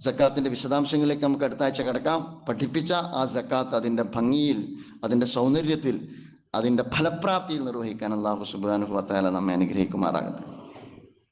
സക്കാത്തിന്റെ വിശദാംശങ്ങളിലേക്ക് നമുക്ക് അടുത്ത ആഴ്ച കിടക്കാം. പഠിപ്പിച്ച ആ സക്കാത്ത് അതിന്റെ ഭംഗിയിൽ അതിന്റെ സൗന്ദര്യത്തിൽ അതിന്റെ ഫലപ്രാപ്തിയിൽ നിർവഹിക്കാൻ അള്ളാഹു സുബാനുഭവത്താല നമ്മെ അനുഗ്രഹിക്കുമാറാകട്ടെ.